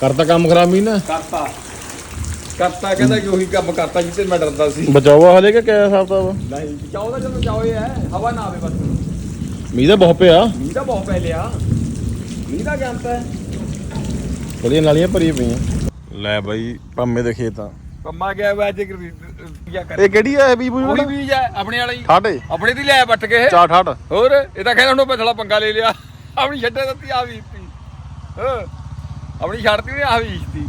ਕਰਤਾ ਕੰਮ ਖਰਾਬ ਵੀ ਨਾ? ਕਰਤਾ। ਕਰਤਾ ਕਹਿੰਦਾ ਕਿ ਉਹੀ ਕੰਮ ਕਰਤਾ ਜਿੱਤੇ ਮੈਂ ਡਰਦਾ ਸੀ। ਬਚਾਵਾ ਹਲੇ ਕਿ ਕਿਆ ਦਾ ਵਾ ਨਹੀਂ ਚਾਹਦਾ ਜਦੋਂ ਚਾਹੇ ਹੈ ਹਵਾ ਨਾ ਆਵੇ ਬਸ। ਮੀਂਹ ਤਾਂ ਬਹੁਤ ਪਿਆ। ਮੀਂਹ ਤਾਂ ਬਹੁਤ ਪੈ ਲਿਆ। ਮੀਂਹ ਦਾ ਗਿਆਨਤਾ ਹੈ। ਵਧੀਆ ਨਾਲੀਆਂ ਭਰੀਆਂ ਪਈਆਂ। ਲੈ ਬਾਈ ਪੰਮੇ ਦੇ ਖੇਤਾਂ। ਪੰਮਾ ਗਿਆ ਵਾ ਅੱਜ ਕੀ ਕਰ। ਇਹ ਕਿਹੜੀ ਹੈ ਬੀਜ ਉਹੀ ਬੂਜ ਬੀਜ ਹੈ ਆਪਣੇ ਵਾਲਾ ਹੀ। ਠਾਡੇ ਆਪਣੇ ਦੀ ਲੈ ਵੱਟ ਕੇ। ਇਹ। ਚਾਰ ਠਾਡ ਹੋਰ ਇਹ ਤਾਂ ਕਹਿੰਦਾ ਉਹਨੂੰ ਪਥਲਾ ਪੰਗਾ ਲੈ ਲਿਆ। ਆਪਣੀ ਛੱਡੇ ਦਿੱਤੀ ਆ ਵੀਤੀ ਹਾਂ। ਆਪਣੀ ਛੱਡਤੀ ਨੇ ਆ ਵੀਤੀ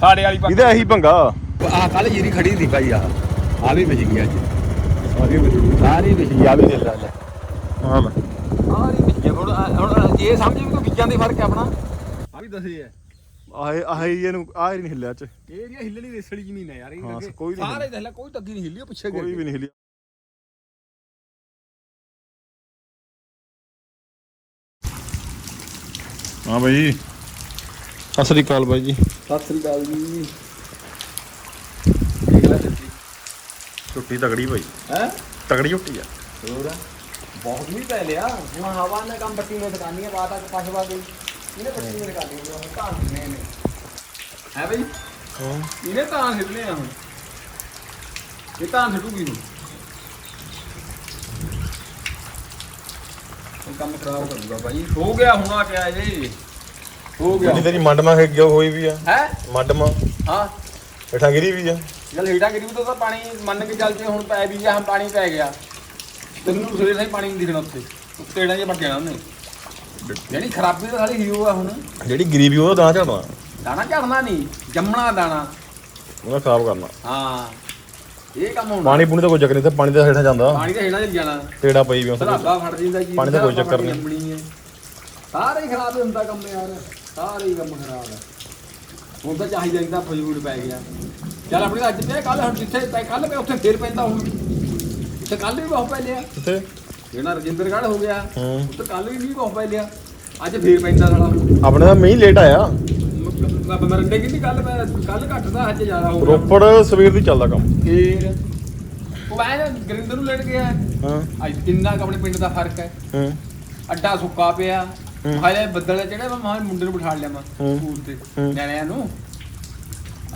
ਸਾਡੇ ਵਾਲੀ ਇਹਦਾ ਇਹੀ ਪੰਗਾ। ਆ ਕੱਲ ਜੀਰੀ ਖੜੀ ਸੀ ਭਾਈ ਆ ਆ ਵੀ ਵਿਜ ਗਈ ਅੱਜ। ਸਾਰੀ ਵਿਜ ਗਈ। ਸਾਰੀ ਵਿਜ ਗਈ। ਆ ਵੀ ਦੇ ਲੈ ਹਾਂ। ਲੈ। ਸਾਰੀ ਵਿਜ ਗਈ। ਹੁਣ ਹੁਣ ਇਹ ਸਮਝ ਵੀ ਕੋਈ ਬੀਜਾਂ ਦੇ ਫ਼ਰਕ ਹੈ ਆਪਣਾ। ਆ ਵੀ ਦੱਸੇ ਹੈ ਆਹੇ ਆਹੇ ਇਹਨੂੰ ਆਹ ਹੀ ਨਹੀਂ ਹਿੱਲਿਆ ਚ ਇਹ ਏਰੀਆ ਹਿੱਲਣੀ ਰੇਸੜੀ ਜ਼ਮੀਨ ਹੈ ਯਾਰ ਇਹ ਹਾਂ, ਕੋਈ ਨਹੀਂ ਸਾਰੇ ਦੇਖ ਲੈ ਕੋਈ ਤੱਗੀ ਨਹੀਂ ਹਿੱਲੀ ਉਹ ਪਿੱਛੇ ਕੋਈ ਵੀ ਨਹੀਂ ਹਿੱਲਿਆ। ਹਾਂ ਬਾਈ। ਸਤਿ ਸ੍ਰੀ ਅਕਾਲ ਬਾਈ ਜੀ। ਸਤਿ ਸ੍ਰੀ ਅਕਾਲ ਜੀ। ਦੇਖ ਲੈ ਸੱਚੀ ਛੁੱਟੀ ਤਗੜੀ ਬਾਈ। ਹੈ? ਤਗੜੀ ਛੁੱਟੀ ਆ। ਹੋਰ? ਬਹੁਤ ਵੀ ਪੈ ਲਿਆ। ਹੁਣ ਹਵਾ ਨੇ ਕੰਮ ਬੱਟੀ ਨੇ ਦੁਕਾਨੀ ਹੈ ਬਾਤ ਆ ਕੇ ਪਾਸ਼ਵਾ ਗਈ ਇਹਨੇ ਬੱਟੀ ਨੇ ਦੁਕਾਨੀ ਹੈ ਹੁਣ ਤਾਂ ਨੇ ਨੇ। ਹੈ ਬਈ? ਹਾਂ। ਇਹਨੇ ਤਾਂ ਹਿੱਲਨੇ ਆ ਹੁਣ। ਇਹ ਤਾਂ ਛੱਡੂਗੀ ਹੁਣ। ਹੁਣ ਕੰਮ ਖਰਾਬ ਕਰੂਗਾ ਭਾਈ ਹੋ ਗਿਆ ਹੁਣਾ ਕਿਆ ਜੀ। ਹੋ ਗਿਆ। ਜਿਹੜੀ ਤੇਰੀ ਮੰਡਮਾ ਖੇ ਗਿਓ ਹੋਈ ਵੀ ਆ। ਹੈ? ਮੰਡਮਾ। ਹਾਂ। ਹੇਠਾਂ ਗਿਰੀ ਵੀ ਆ। ਜਦ ਹੀਟਾ ਗਿਰੀ ਤਾਂ ਪਾਣੀ ਮੰਨ ਕੇ ਚੱਲ ਤੇ ਹੁਣ ਪੈ ਵੀ ਗਿਆ ਹੁਣ ਪਾਣੀ ਪੈ ਗਿਆ। ਤੈਨੂੰ ਸਵੇਰ ਸਾਈ ਪਾਣੀ ਨਹੀਂ ਦਿਖਣਾ ਉੱਤੇ ਉੱਤੇ ਜਿਹੜਾ ਜਿਹਾ ਜਾਣਾ ਉਹਨੇ। ਜਿਹੜੀ ਖਰਾਬੀ ਤਾਂ ਸਾਰੀ ਹੀਓ ਆ ਹੁਣ। ਜਿਹੜੀ ਗਿਰੀ ਵੀ ਉਹ ਦਾਣਾ ਝੜਨਾ। ਦਾਣਾ ਝੜਨਾ ਨਹੀਂ ਜੰਮਣਾ ਦਾਣਾ। ਉਹਨੇ ਖਰਾਬ ਕਰਨਾ। ਹਾਂ। ਇਹ ਕੰਮ ਹੋਣਾ। ਪਾਣੀ ਪੂਣੀ ਤਾਂ ਕੋਈ ਚੱਕਰ ਨਹੀਂ ਤੇ ਪਾਣੀ ਤਾਂ ਹੇਠਾਂ ਜਾਂਦਾ। ਪਾਣੀ ਤਾਂ ਹੇਣਾ ਚੱਲ ਜਾਣਾ। ਤੇੜਾ ਪਈ ਵੀ ਉਸ ਸਰਾਬਾ ਫੜ ਜਾਂਦਾ ਜੀ ਪਾਣੀ ਦਾ ਕੋਈ ਚੱਕਰ ਨਹੀਂ। ਹੈ। ਸਾਰਾ ਹੀ ਖਰਾਬ ਹੁੰਦਾ ਕੰਮ ਯਾਰ। ਸਾਰਾ ਹੀ ਕੰਮ ਖਰਾਬ ਹੈ। ਹੁਣ ਤਾਂ ਚਾਹੀਦਾ ਇੰਦਾ ਫਜ਼ੂਲ ਪੈ ਗਿਆ। ਚੱਲ ਆਪਣੀ ਅੱਜ ਪਿਆ ਕੱਲ ਹੁਣ ਜਿੱਥੇ ਪੈ ਕੱਲ ਪਿਆ ਉੱਥੇ ਫੇਰ ਪੈਂਦਾ ਹੁਣ ਤੇ ਕੱਲ ਵੀ ਬਹੁਤ ਪੈ ਲਿਆ। ਕਿੱਥੇ ਜਿਹੜਾ ਰਜਿੰਦਰਗੜ੍ਹ ਹੋ ਗਿਆ ਹੂੰ। ਉੱਥੇ ਕੱਲ ਵੀ ਮੀਂਹ ਬਹੁਤ ਪੈ ਲਿਆ। ਅੱਜ ਫੇਰ ਪੈਂਦਾ ਸਾਲਾ। ਆਪਣੇ ਤਾਂ ਮੀਂਹ ਲੇਟ ਆਇਆ। ਮੈਂ ਮਰੰਡੇ ਕਿੰਨੀ ਕੱਲ ਕੱਲ ਘਟਦਾ ਅੱਜ ਜ਼ਿਆਦਾ ਹੋ ਗਿਆ। ਰੋਪੜ ਸਵੇਰ ਦੀ ਚੱਲਦਾ ਕੰਮ। ਫੇਰ? ਉਹ ਐ ਗਰਿੰਦਰ ਨੂੰ ਲੈਣ ਗਿਆ। ਹਾਂ। ਅੱਜ ਕਿੰਨਾ ਕੁ ਆਪਣੇ ਪਿੰਡ ਦਾ ਫ਼ਰਕ ਹੈ। ਹੂੰ। ਅੱਡਾ ਸੁੱਕਾ ਪਿਆ। ਹਾਲੇ ਬੱਦਲ ਚੜੇ ਮੈਂ ਮਾਂ ਮੁੰਡੇ ਨੂੰ ਬਿਠਾ ਲਿਆ ਮੈਂ। ਸਕੂਲ ਤੇ। ਨਿਆਣਿਆਂ ਨੂੰ।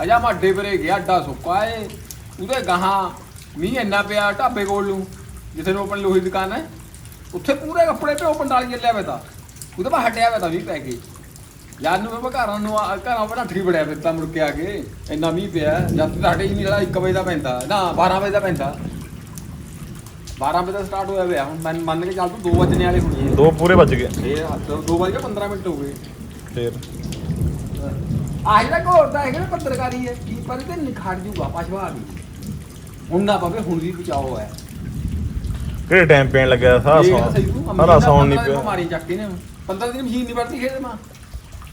ਅਜਾ ਮੈਂ ਅੱਡੇ ਪਰੇ ਗਿਆ ਅੱਡਾ ਸੁੱਕਾ ਏ। ਉਹਦੇ ਗਾਹਾਂ ਮੀਂਹ ਇੰਨਾ ਪਿਆ ਢਾਬੇ ਕੋਲ ਨੂੰ ਜਿੱਥੇ ਨੂੰ ਆਪਣੀ ਲੋਹੀ ਦੁਕਾਨ ਹੈ ਉੱਥੇ ਪੂਰੇ ਕੱਪੜੇ ਤੇ ਉਹ ਪੰਡਾਲ ਚੱਲਿਆ ਵੇ ਤਾਂ। ਉਹਦੇ ਬਾ ਹਟਿਆ ਵੇ ਤਾਂ ਮੀਂਹ ਪੈ ਕੇ। ਯਾਰ ਨੂੰ ਮੈਂ ਘਰਾਂ ਨੂੰ ਘਰਾਂ ਬਣਾ ਠਰੀ ਬੜਿਆ ਫਿਰ ਤਾਂ ਮੁੜ ਕੇ ਆ ਕੇ। ਇੰਨਾ ਮੀਂਹ ਪਿਆ ਜਦ ਸਾਡੇ ਹੀ ਨਹੀਂ ਸਾਲਾ 1 ਵਜੇ ਦਾ ਪੈਂਦਾ ਨਾ 12 ਵਜੇ ਦਾ ਪੈਂਦਾ। 12 ਵਜੇ ਦਾ ਸਟਾਰਟ ਹੋਇਆ ਵੇ ਹੁਣ ਮੰਨ ਮੰਨ ਕੇ ਚੱਲ ਤੂੰ 2 ਵਜੇ ਵਾਲੇ ਹੋਣੀ ਹੈ। ਦੋ ਪੂਰੇ ਵੱਜ ਗਏ। ਇਹ ਹੱਦ 2 ਵਜੇ ਕੇ 15 ਮਿੰਟ ਹੋ ਗਏ। ਫੇਰ। ਆਹ ਜਿਹੜਾ ਘੋਰ ਦਾ ਹੈਗਾ ਨਾ ਪੱਤਰਕਾਰੀ ਹੈ। ਕੀ ਪਰ ਤੇ ਨਿਖੜ ਜੂਗਾ ਪਛਵਾ ਵੀ। ਹੁਣ ਨਾ ਪਵੇ ਹੁਣ ਵੀ ਬਚਾਓ ਹੈ। ਕਿਹੜੇ ਟਾਈਮ ਪੈਣ ਲੱਗਿਆ? ਸਾਰਾ ਸੌਣ ਸਾਰਾ ਸੌਣ ਨਹੀਂ ਪਿਆ। ਮਾਰੀ ਚੱਕੀ ਨੇ। 15 ਦਿਨ ਮਸ਼ੀਨ ਨਹੀਂ ਵਰਤੀ ਖੇਤ ਮਾ।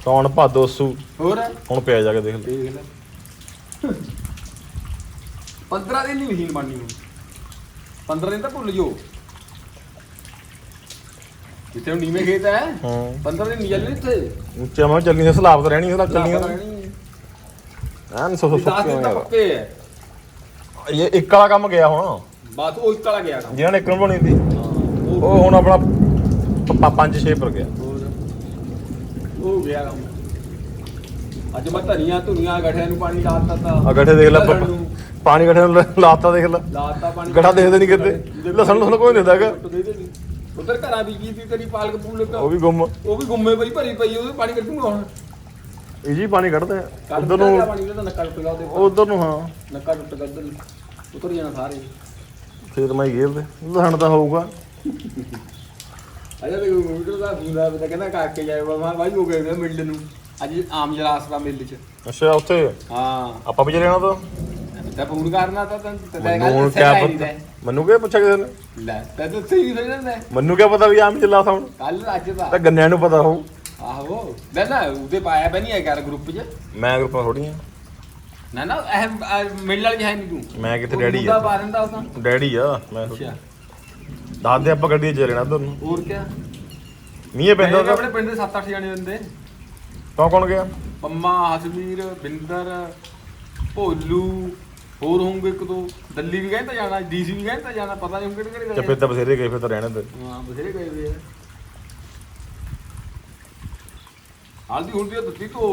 ਸੌਣ ਭਾਦੋ ਸੂ। ਹੋਰ? ਹੁਣ ਪਿਆ ਜਾ ਕੇ ਦੇਖ ਲੈ। ਦੇਖ ਲੈ। 15 ਦਿਨ ਨਹੀਂ ਮਸ਼ੀਨ ਬਣਨੀ ਹੁਣ। 15 ਦਿਨ ਤਾਂ ਭੁੱਲ ਜਾਓ। ਜਿੱਥੇ ਹੁਣ ਨੀਵੇਂ ਖੇਤ ਹੈ ਹਾਂ। 15 ਦਿਨ ਨਹੀਂ ਚੱਲਣੇ ਇੱਥੇ। ਉੱਚਾ ਮੈਂ ਚੱਲਣੀ ਸੀ ਸਲਾਬ ਤੇ ਰਹਿਣੀ ਸਲਾਬ ਚੱਲਣੀ ਚੱਲਣੀ ਐਨ ਸੋ ਸੋ 10 ਦਿਨ ਤਾਂ ਪੱਕੇ ਹੈ। ਇਹ ਇੱਕ ਵਾਲਾ ਕੰਮ ਗਿਆ ਹੁਣ। ਬਾਤ ਉਹ ਇੱਕ ਵਾਲਾ ਗਿਆ ਕੰਮ। ਜਿਹਨਾਂ ਨੇ ਇੱਕ ਨੂੰ ਬਣੀ ਸੀ। ਹਾਂ, ਉਹ ਉਹ ਹੁਣ ਆਪਣਾ 5 6 ਪਰ ਗਿਆ। ਹੋਰ। ਉਹ ਗਿਆ ਕੰਮ। ਅੱਜ ਮੈਂ ਧਨੀਆ ਧੁਨੀਆਂ ਗਠਿਆਂ ਨੂੰ ਪਾਣੀ ਲਾਤਾ ਤਾ। ਆ ਗੱਠੇ ਦੇਖ ਲੈ ਲਸਣ ਨੂੰ। ਪਾਣੀ ਗੱਠੇ ਨੂੰ ਲਾ- ਲਾਤਾ ਦੇਖ ਲੈ। ਲਾਤਾ ਪਾਣੀ। ਗੜਾ ਦੇਖਦੇ ਨਹੀਂ ਕਿਤੇ। ਲਸਣ ਲਸਣ ਕੋਈ ਨਹੀਂ ਦਿੰਦਾ ਹੈਗਾ। ਉਧਰ ਘਰਾਂ ਵੀ ਕੀ ਤੇਰੀ ਪਾਲਕ ਪੂਲਕ ਉਹ ਵੀ ਗੁੰਮ। ਉਹ ਵੀ ਗੁੰਮੇ ਪਈ ਭਰੀ ਪਈ ਉਹਦੇ ਪਾਣੀ ਕੱਢੂਗਾ ਹੁਣ। ਇਹ ਜੀ ਪਾਣੀ ਕੱਢਦੇ ਕੱਲ ਉਧਰ ਨੂੰ ਨੂੰ ਪਾਣੀ ਉਹਦਾ ਨੱਕਾ ਟੁੱਟ ਗਿਆ ਉਹਦੇ ਉਧਰ ਨੂੰ ਹਾਂ। ਨੱਕਾ ਟੁੱਟ ਗਿਆ ਉਧਰ ਉਤਰ ਜਾਣਾ ਸਾਰੇ। ਫੇਰ ਮੈਂ ਗੇਰਦੇ ਲਸਣ ਤਾਂ ਹੋਊਗਾ। ਅਜਾ ਵੀ ਮੀਟਰ ਦਾ ਫੂਲਾ ਵੀ ਤਾਂ ਕਹਿੰਦਾ ਕਾਕੇ ਜਾਏ। ਮੈਂ ਭਾਈ ਹੋ ਗਿਆ ਮਿਲ ਨੂੰ। ਅੱਜ ਆਮ ਜਲਾਸ ਦਾ ਮਿਲ ਚ। ਅੱਛਾ ਉੱਥੇ? ਹਾਂ। ਆਪਾਂ ਵੀ ਚਲੇ ਜਾਣਾ ਤਾਂ। ਤੇ ਫੋਨ ਕਰਨਾ ਤਾਂ ਤੈਨੂੰ ਤੇ ਮੈਨੂੰ ਦੱਸਿਆ ਪਤਾ? ਮੈਨੂੰ ਕਿਹਾ ਪੁੱਛਿਆ ਕਿਸੇ ਨੇ? ਲੈ ਤੇ ਤੂੰ ਸਹੀ ਸਹੀ ਜਾਂਦਾ ਮੈਨੂੰ ਕਿਆ ਪਤਾ ਵੀ ਆਮ ਚੱਲਾ ਸਾਉਣ ਕੱਲ ਅੱਜ ਦਾ ਤਾਂ ਗੰਨਿਆਂ ਨੂੰ ਪਤਾ ਹੋਊ। ਆਹੋ ਮੈਂ ਨਾ ਉਹਦੇ ਪਾਇਆ ਬੈ ਨਹੀਂ ਹੈ ਯਾਰ ਗਰੁੱਪ 'ਚ। ਮੈਂ ਗਰੁੱਪਾਂ ਥੋੜੀਆਂ ਨਾ ਨਾ ਇਹ ਮਿਲ ਵਾਲੀ ਹੈ ਨਹੀਂ ਤੂੰ। ਮੈਂ ਕਿੱਥੇ ਡੈਡੀ ਆ? ਪਾ ਦਿੰਦਾ ਤਾਂ। ਡੈਡੀ ਆ ਮੈਂ ਅੱਛਾ। ਦੱਸ ਦੇ ਆਪਾਂ ਗੱਡੀ 'ਚ ਚੱਲਣਾ ਉਧਰ ਨੂੰ ਹੋਰ ਕਿਆ? ਮੀਂਹ ਪੈਂਦਾ ਉਹਦਾ? ਆਪਣੇ ਪਿੰਡ ਦੇ 7-8 ਜਣੇ ਹੁੰਦੇ। ਕੌਣ ਕੌਣ ਗਿਆ? ਪੰਮਾ ਹਸਵੀਰ ਬਿੰਦਰ ਭੋਲੂ। ਹੋਰ ਹੋਣਗੇ ਇੱਕ ਦੋ। ਦਿੱਲੀ ਵੀ ਕਹਿੰਦਾ ਜਾਣਾ ਡੀਸੀ ਵੀ ਕਹਿੰਦਾ ਜਾਣਾ ਪਤਾ ਨਹੀਂ ਕਿਹੜੇ ਕਿਹੜੇ ਤੇ ਫਿਰ ਤਾਂ ਬਥੇਰੇ ਗਏ ਫਿਰ ਤਾਂ ਰਹਿਣੇ ਤੇ ਹਾਂ ਬਥੇਰੇ ਗਏ ਵੇ ਆ। ਹਲਦੀ ਹੁੰਦੀ ਆ ਦਿੱਤੀ ਤੋਂ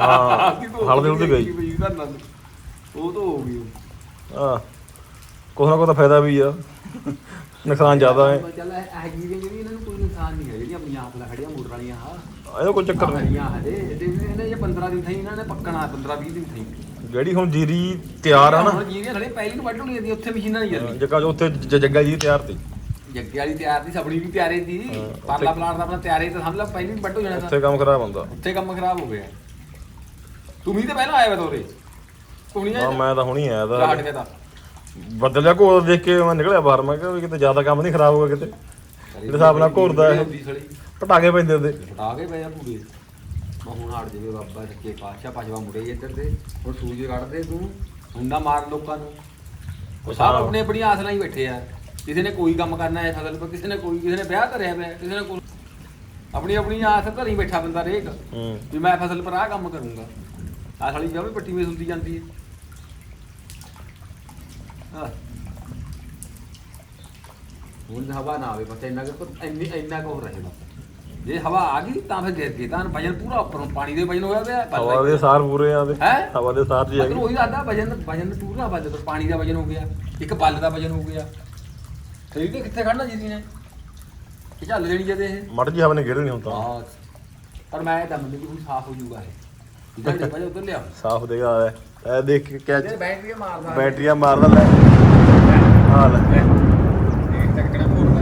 ਹਾਂ, ਹਲਦੀ ਹੁਲਦੀ ਗਈ। ਉਹ ਤੋਂ ਹੋ ਗਈ। ਆ ਕੁਛ ਨਾ ਕੁਛ ਤਾਂ ਫਾਇਦਾ ਵੀ ਆ। ਨੁਕਸਾਨ ਜ਼ਿਆਦਾ ਹੈ। ਚੱਲ ਇਹ ਜੀ ਜਿਹੜੀ ਇਹਨਾਂ ਨੂੰ ਕੋਈ ਨੁਕਸਾਨ ਨਹੀਂ ਹੈ ਜਿਹੜੀਆਂ ਆਪਣੀਆਂ ਆਪ ਖੜੀਆਂ ਮੋਟਰ ਵਾਲੀਆਂ ਆ ਇਹਦਾ ਕੋਈ ਚੱਕਰ ਨਹੀਂ। ਖੜੀਆਂ ਹਜੇ। ਇਹਨੇ ਜੇ 15 ਦਿਨ ਥਈ ਇਹਨਾਂ ਨੇ ਪੱਕਣਾ 15 20 ਦਿਨ ਥਈ। ਜਿਹੜੀ ਹੁਣ ਜੀਰੀ ਤਿਆਰ ਆ ਨਾ। ਹੁਣ ਜੀਰੀਆਂ ਖੜੇ ਪਹਿਲੀ ਨੂੰ ਵੱਢ ਹੋਣੀ ਉੱਥੇ ਮਸ਼ੀਨਾਂ ਨਹੀਂ ਜਾਂਦੀਆਂ ਜੱਗਾ ਉੱਥੇ ਜ- ਜੱਗਾ ਜੀ ਤਿਆਰ ਤੀ ਜੱਗੇ ਵਾਲੀ ਤਿਆਰ ਦੀ ਸਬੜੀ ਵੀ ਤਿਆਰੇ ਦੀ ਉੱਥੇ- ਪਾਰਲਾ ਪਲਾਟ ਦਾ ਆਪਣਾ ਤਿਆਰੇ ਤਾਂ ਸਮਝ ਲਾ ਪਹਿਲੀ ਨੂੰ ਵੱਢ ਹੋ ਜਾਣਾ ਉੱਥੇ ਤਾਂ ਕੰਮ ਖਰਾਬ ਹੁੰਦਾ। ਉੱਥੇ ਕੰਮ ਖਰਾਬ ਹੋ ਗਿਆ। ਤੂੰ ਵੀ ਤਾਂ ਪਹਿਲਾਂ ਆਇਆ ਵਾ ਤੋਰੇ। ਹਾਂ ਆਇਆ ਮੈਂ ਤਾਂ ਹੁਣੀ ਆਇਆ ਤਾਂ। ਕੇ ਤਾਂ। ਬਦਲਿਆ ਘੋਰ ਦੇਖ ਕੇ ਮੈਂ ਨਿਕਲਿਆ ਬਾਹਰ ਮੈਂ ਕਿਹਾ ਵੀ ਕਿਤੇ ਜ਼ਿਆਦਾ ਕੰਮ ਨਹੀਂ ਖਰਾਬ ਹੋਗਾ ਕਿਤੇ। ਜਿਹੜੇ ਹਿਸਾਬ ਨਾਲ ਘੋਰਦਾ ਇਹ। ਪਟਾਕੇ ਪੈਂਦੇ ਉਹਦੇ। ਫਟਾ ਕੇ ਪਿਆ ਪੂਰੇ ਮੈਂ ਹੁਣ ਹਟ ਜਾਵੇ ਬਾਬਾ ਸੱਚੇ ਪਾਤਸ਼ਾਹ ਪਾਸ਼ਵਾ ਮੁੜੇ ਇੱਧਰ ਦੇ ਹੁਣ ਸੂਜ ਕੱਢਦੇ ਤੂੰ ਨਾ ਮਾਰ ਲੋਕਾਂ ਨੂੰ। ਉਹ ਸਭ ਹਾਂ। ਆਪਣੀ ਆਪਣੀ ਆਸ ਨਾਲ ਹੀ ਬੈਠੇ ਆ। ਕਿਸੇ ਨੇ ਕੋਈ ਕੰਮ ਕਰਨਾ ਹੈ ਫਸਲ ਪਰ ਕਿਸੇ ਨੇ ਕੋਈ ਕਿਸੇ ਨੇ ਵਿਆਹ ਧਰਿਆ ਪਿਆ ਕਿਸੇ ਨੇ ਕੋਈ ਆਪਣੀ ਆਪਣੀ ਆਸ ਧਰੀ ਬੈਠਾ ਬੰਦਾ ਰੇਕ ਹੂੰ। ਵੀ ਮੈਂ ਫਸਲ ਪਰ ਆਹ ਕੰਮ ਕਰੂੰਗਾ। ਆਹ ਸਾਲੀ ਜਮੇ ਪੱਟੀ ਵਿੱਚ ਹੁੰਦੀ ਜਾਂਦੀ ਹੈ। ਆਹ। ਹੁਣ ਹਵਾ ਨਾ ਆਵੇ ਬਸ ਇੰਨਾ ਕੁ ਇੰਨੀ ਇੰਨਾ ਕੁ ਹੋ ਰਹੇ ਬਸ ਜੇ ਹਵਾ ਆ ਗਈ ਤਾਂ ਫਿਰ ਗਿਰ ਗਈ ਤਾਂ ਵਜਨ ਪੂਰਾ ਉੱਪਰੋਂ ਪਾਣੀ ਦੇ ਵਜਨ ਹੋਇਆ ਪਿਆ ਹਵਾ ਦੇ ਸਾਰ ਪੂਰੇ ਆ ਦੇ ਹੈਂ? ਹਵਾ ਦੇ ਸਾਰ ਜੀ ਮਤਲਬ ਉਹੀ ਆਦਾ ਵਜਨ ਵਜਨ ਪੂਰਾ ਵਜਨ ਤੋਂ ਪਾਣੀ ਦਾ ਵਜਨ ਹੋ ਗਿਆ ਇੱਕ ਬੱਲ ਦਾ ਵਜਨ ਹੋ ਗਿਆ। ਸਹੀ ਤੇ ਕਿੱਥੇ ਖੜਨਾ ਜੀ ਨੇ? ਇਹ ਚੱਲ ਜਣੀ ਜਦੇ ਇਹ। ਮੜ ਜੀ ਹਵਾ ਨੇ ਗਿਰਨੀ ਹੁਣ ਤਾਂ। ਹਾਂ। ਪਰ ਮੈਂ ਤਾਂ ਮੰਨ ਕਿ ਹੁਣ ਸਾਫ਼ ਹੋ ਜਾਊਗਾ ਇਹ। ਉਧਰ ਲਿਆ। ਸਾਫ਼ ਦੇਗਾ ਆ ਇਹ ਦੇਖ ਕੇ ਕੈਚ ਬੈਟਰੀਆਂ ਮਾਰਦਾ। ਬੈਟਰੀਆਂ ਮਾਰਦਾ ਲੈ। ਹਾਂ ਲੈ ਇਹ ਟੱਕਣਾ ਮੋੜਦਾ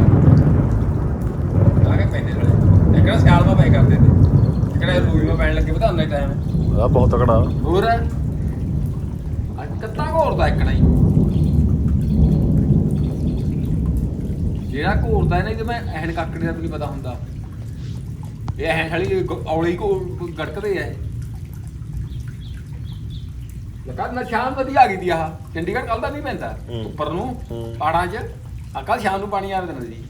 ਆ ਕੇ ਪੈਨੇ ਨਾਲੇ ਟੱਕਣਾ ਸਿਆਲ ਮਾ ਪੈ ਕਰਦੇ ਤੇ ਟੱਕਣਾ ਰੂਈ ਮਾ ਪੈਣ ਲੱਗੇ ਪਤਾ ਹੁੰਦਾ ਟਾਈਮ ਆ ਬਹੁਤ ਤਕੜਾ। ਹੋਰ? ਅੱਜ ਕੱਤਾ ਘੋਰਦਾ ਇੱਕਣਾ ਹੀ ਜਿਹੜਾ ਘੋਰਦਾ ਹੈ ਨਾ ਇਹਦੇ ਮੈਂ ਐਹਨ ਕਾਕੜੇ ਦਾ ਵੀ ਨਹੀਂ ਪਤਾ ਹੁੰਦਾ। ਇਹ ਐਹਨ ਵਾਲੀ ਗ- ਔਲੀ ਕੋ ਗੜਕਦੇ ਆ ਇਹ। ਲਗਾ ਨਾ ਸ਼ਾਮ ਵਧੀਆ ਆ ਗਈ ਦੀ ਆਹ। ਚੰਡੀਗੜ੍ਹ ਕੱਲ ਦਾ ਨਹੀਂ ਪੈਂਦਾ। ਉੱਪਰ ਨੂੰ। ਪਹਾੜਾਂ 'ਚ। ਕੱਲ ਸ਼ਾਮ ਨੂੰ ਪਾਣੀ ਆਵੇ ਦਿੰਦਾ ਜੀ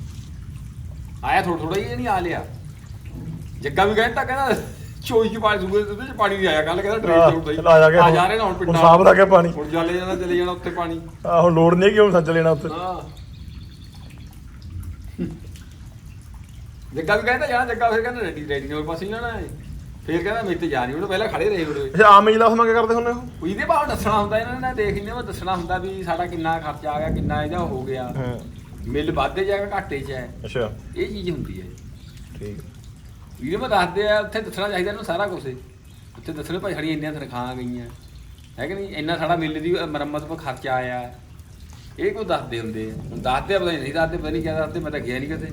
ਆਇਆ ਥੋੜਾ ਥੋੜਾ ਹੀ ਇਹ ਨਹੀਂ ਆ ਲਿਆ। ਜੱਗਾ ਵੀ ਕਹਿੰਦਾ ਕਹਿੰਦਾ ਚੋਈ ਪਾਣੀ ਦੂਏ ਉਹਦੇ ਚ ਪਾਣੀ ਨਹੀਂ ਆਇਆ ਕੱਲ ਕਹਿੰਦਾ ਟ੍ਰੇਨ ਤੇ ਚਲੋ ਆ ਜਾ ਕੇ ਆ ਜਾ ਰਹੇ ਨਾ ਹੁਣ ਹੁਣ ਪਿੰਡਾਂ ਸਾਫ਼ ਲੱਗ ਗਿਆ ਪਾਣੀ। ਹੁਣ ਜਾਲੇ ਜਾਣਾ ਚਲੇ ਜਾਣਾ ਉੱਥੇ ਪਾਣੀ। ਆ ਹੁਣ ਲੋੜ ਨਹੀਂ ਕਿ ਹੁਣ ਸੱਜ ਲੈਣਾ ਉੱਥੇ। ਹਾਂ। ਜੱਗਾ ਵੀ ਕਹਿੰਦਾ ਜਾਣਾ ਜੱਗਾ ਫਿਰ ਕਹਿੰਦਾ ਰੈਡੀ ਰੈਡੀ ਨਾਲ ਪਾਸੇ ਹੀ ਜਾਣਾ ਹੈ ਫਿਰ ਕਹਿੰਦਾ ਮੇਰੇ ਤੇ ਜਾ ਨਹੀਂ ਉਹਨੂੰ ਪਹਿਲਾਂ ਖੜੇ ਰਹੇ ਉਹਦੇ ਅੱਛਾ ਆਮ ਇਜਲਾਸ ਮੈਂ ਕੀ ਕਰਦੇ ਹੁੰਦੇ ਹੋ? ਉਹ ਇਹਦੇ ਬਾਅਦ ਦੱਸਣਾ ਹੁੰਦਾ ਇਹਨਾਂ ਨੇ ਦੇਖ ਲੈਂਦੇ ਉਹ ਦੱਸਣਾ ਹੁੰਦਾ ਵੀ ਸਾਡਾ ਕਿੰਨਾ ਖਰਚਾ ਆ ਗਿਆ ਕਿੰਨਾ ਇਹਦਾ ਹੋ ਗਿਆ। ਹਾਂ। ਮਿਲ ਵੱਧਦੇ ਜਾਏਗਾ ਘਾਟੇ 'ਚ ਹੈ ਅੱਛਾ। ਇਹ ਚੀਜ਼ ਹੁੰਦੀ ਹੈ। ਠੀਕ। ਇਹਦੇ ਮੈਂ ਦੱਸਦੇ ਆ ਉੱਥੇ ਦੱਸਣਾ ਚਾਹੀਦਾ ਇਹਨੂੰ ਸਾਰਾ ਕੁਝ ਉੱਥੇ ਦੱਸਣੇ ਭਾਈ ਸਾਡੀਆਂ ਇੰਨੀਆਂ ਤਨਖਾਹਾਂ ਗਈਆਂ। ਹੈ ਕਿ ਨਹੀਂ? ਇੰਨਾ ਸਾਡਾ ਮਿਲ ਦੀ ਮੁਰੰਮਤ 'ਤੇ ਖਰਚਾ ਆਇਆ। ਇਹ ਕੋਈ ਦੱਸਦੇ ਹੁੰਦੇ ਆ। ਹੁਣ ਦੱਸਦੇ ਆ ਪਤਾ ਨਹੀਂ ਦੱਸਦੇ ਪਤਾ ਨਹੀਂ ਕਿਆ ਦੱਸਦੇ ਮੈਂ ਤਾਂ ਗਿਆ ਨਹੀਂ ਕਿਤੇ।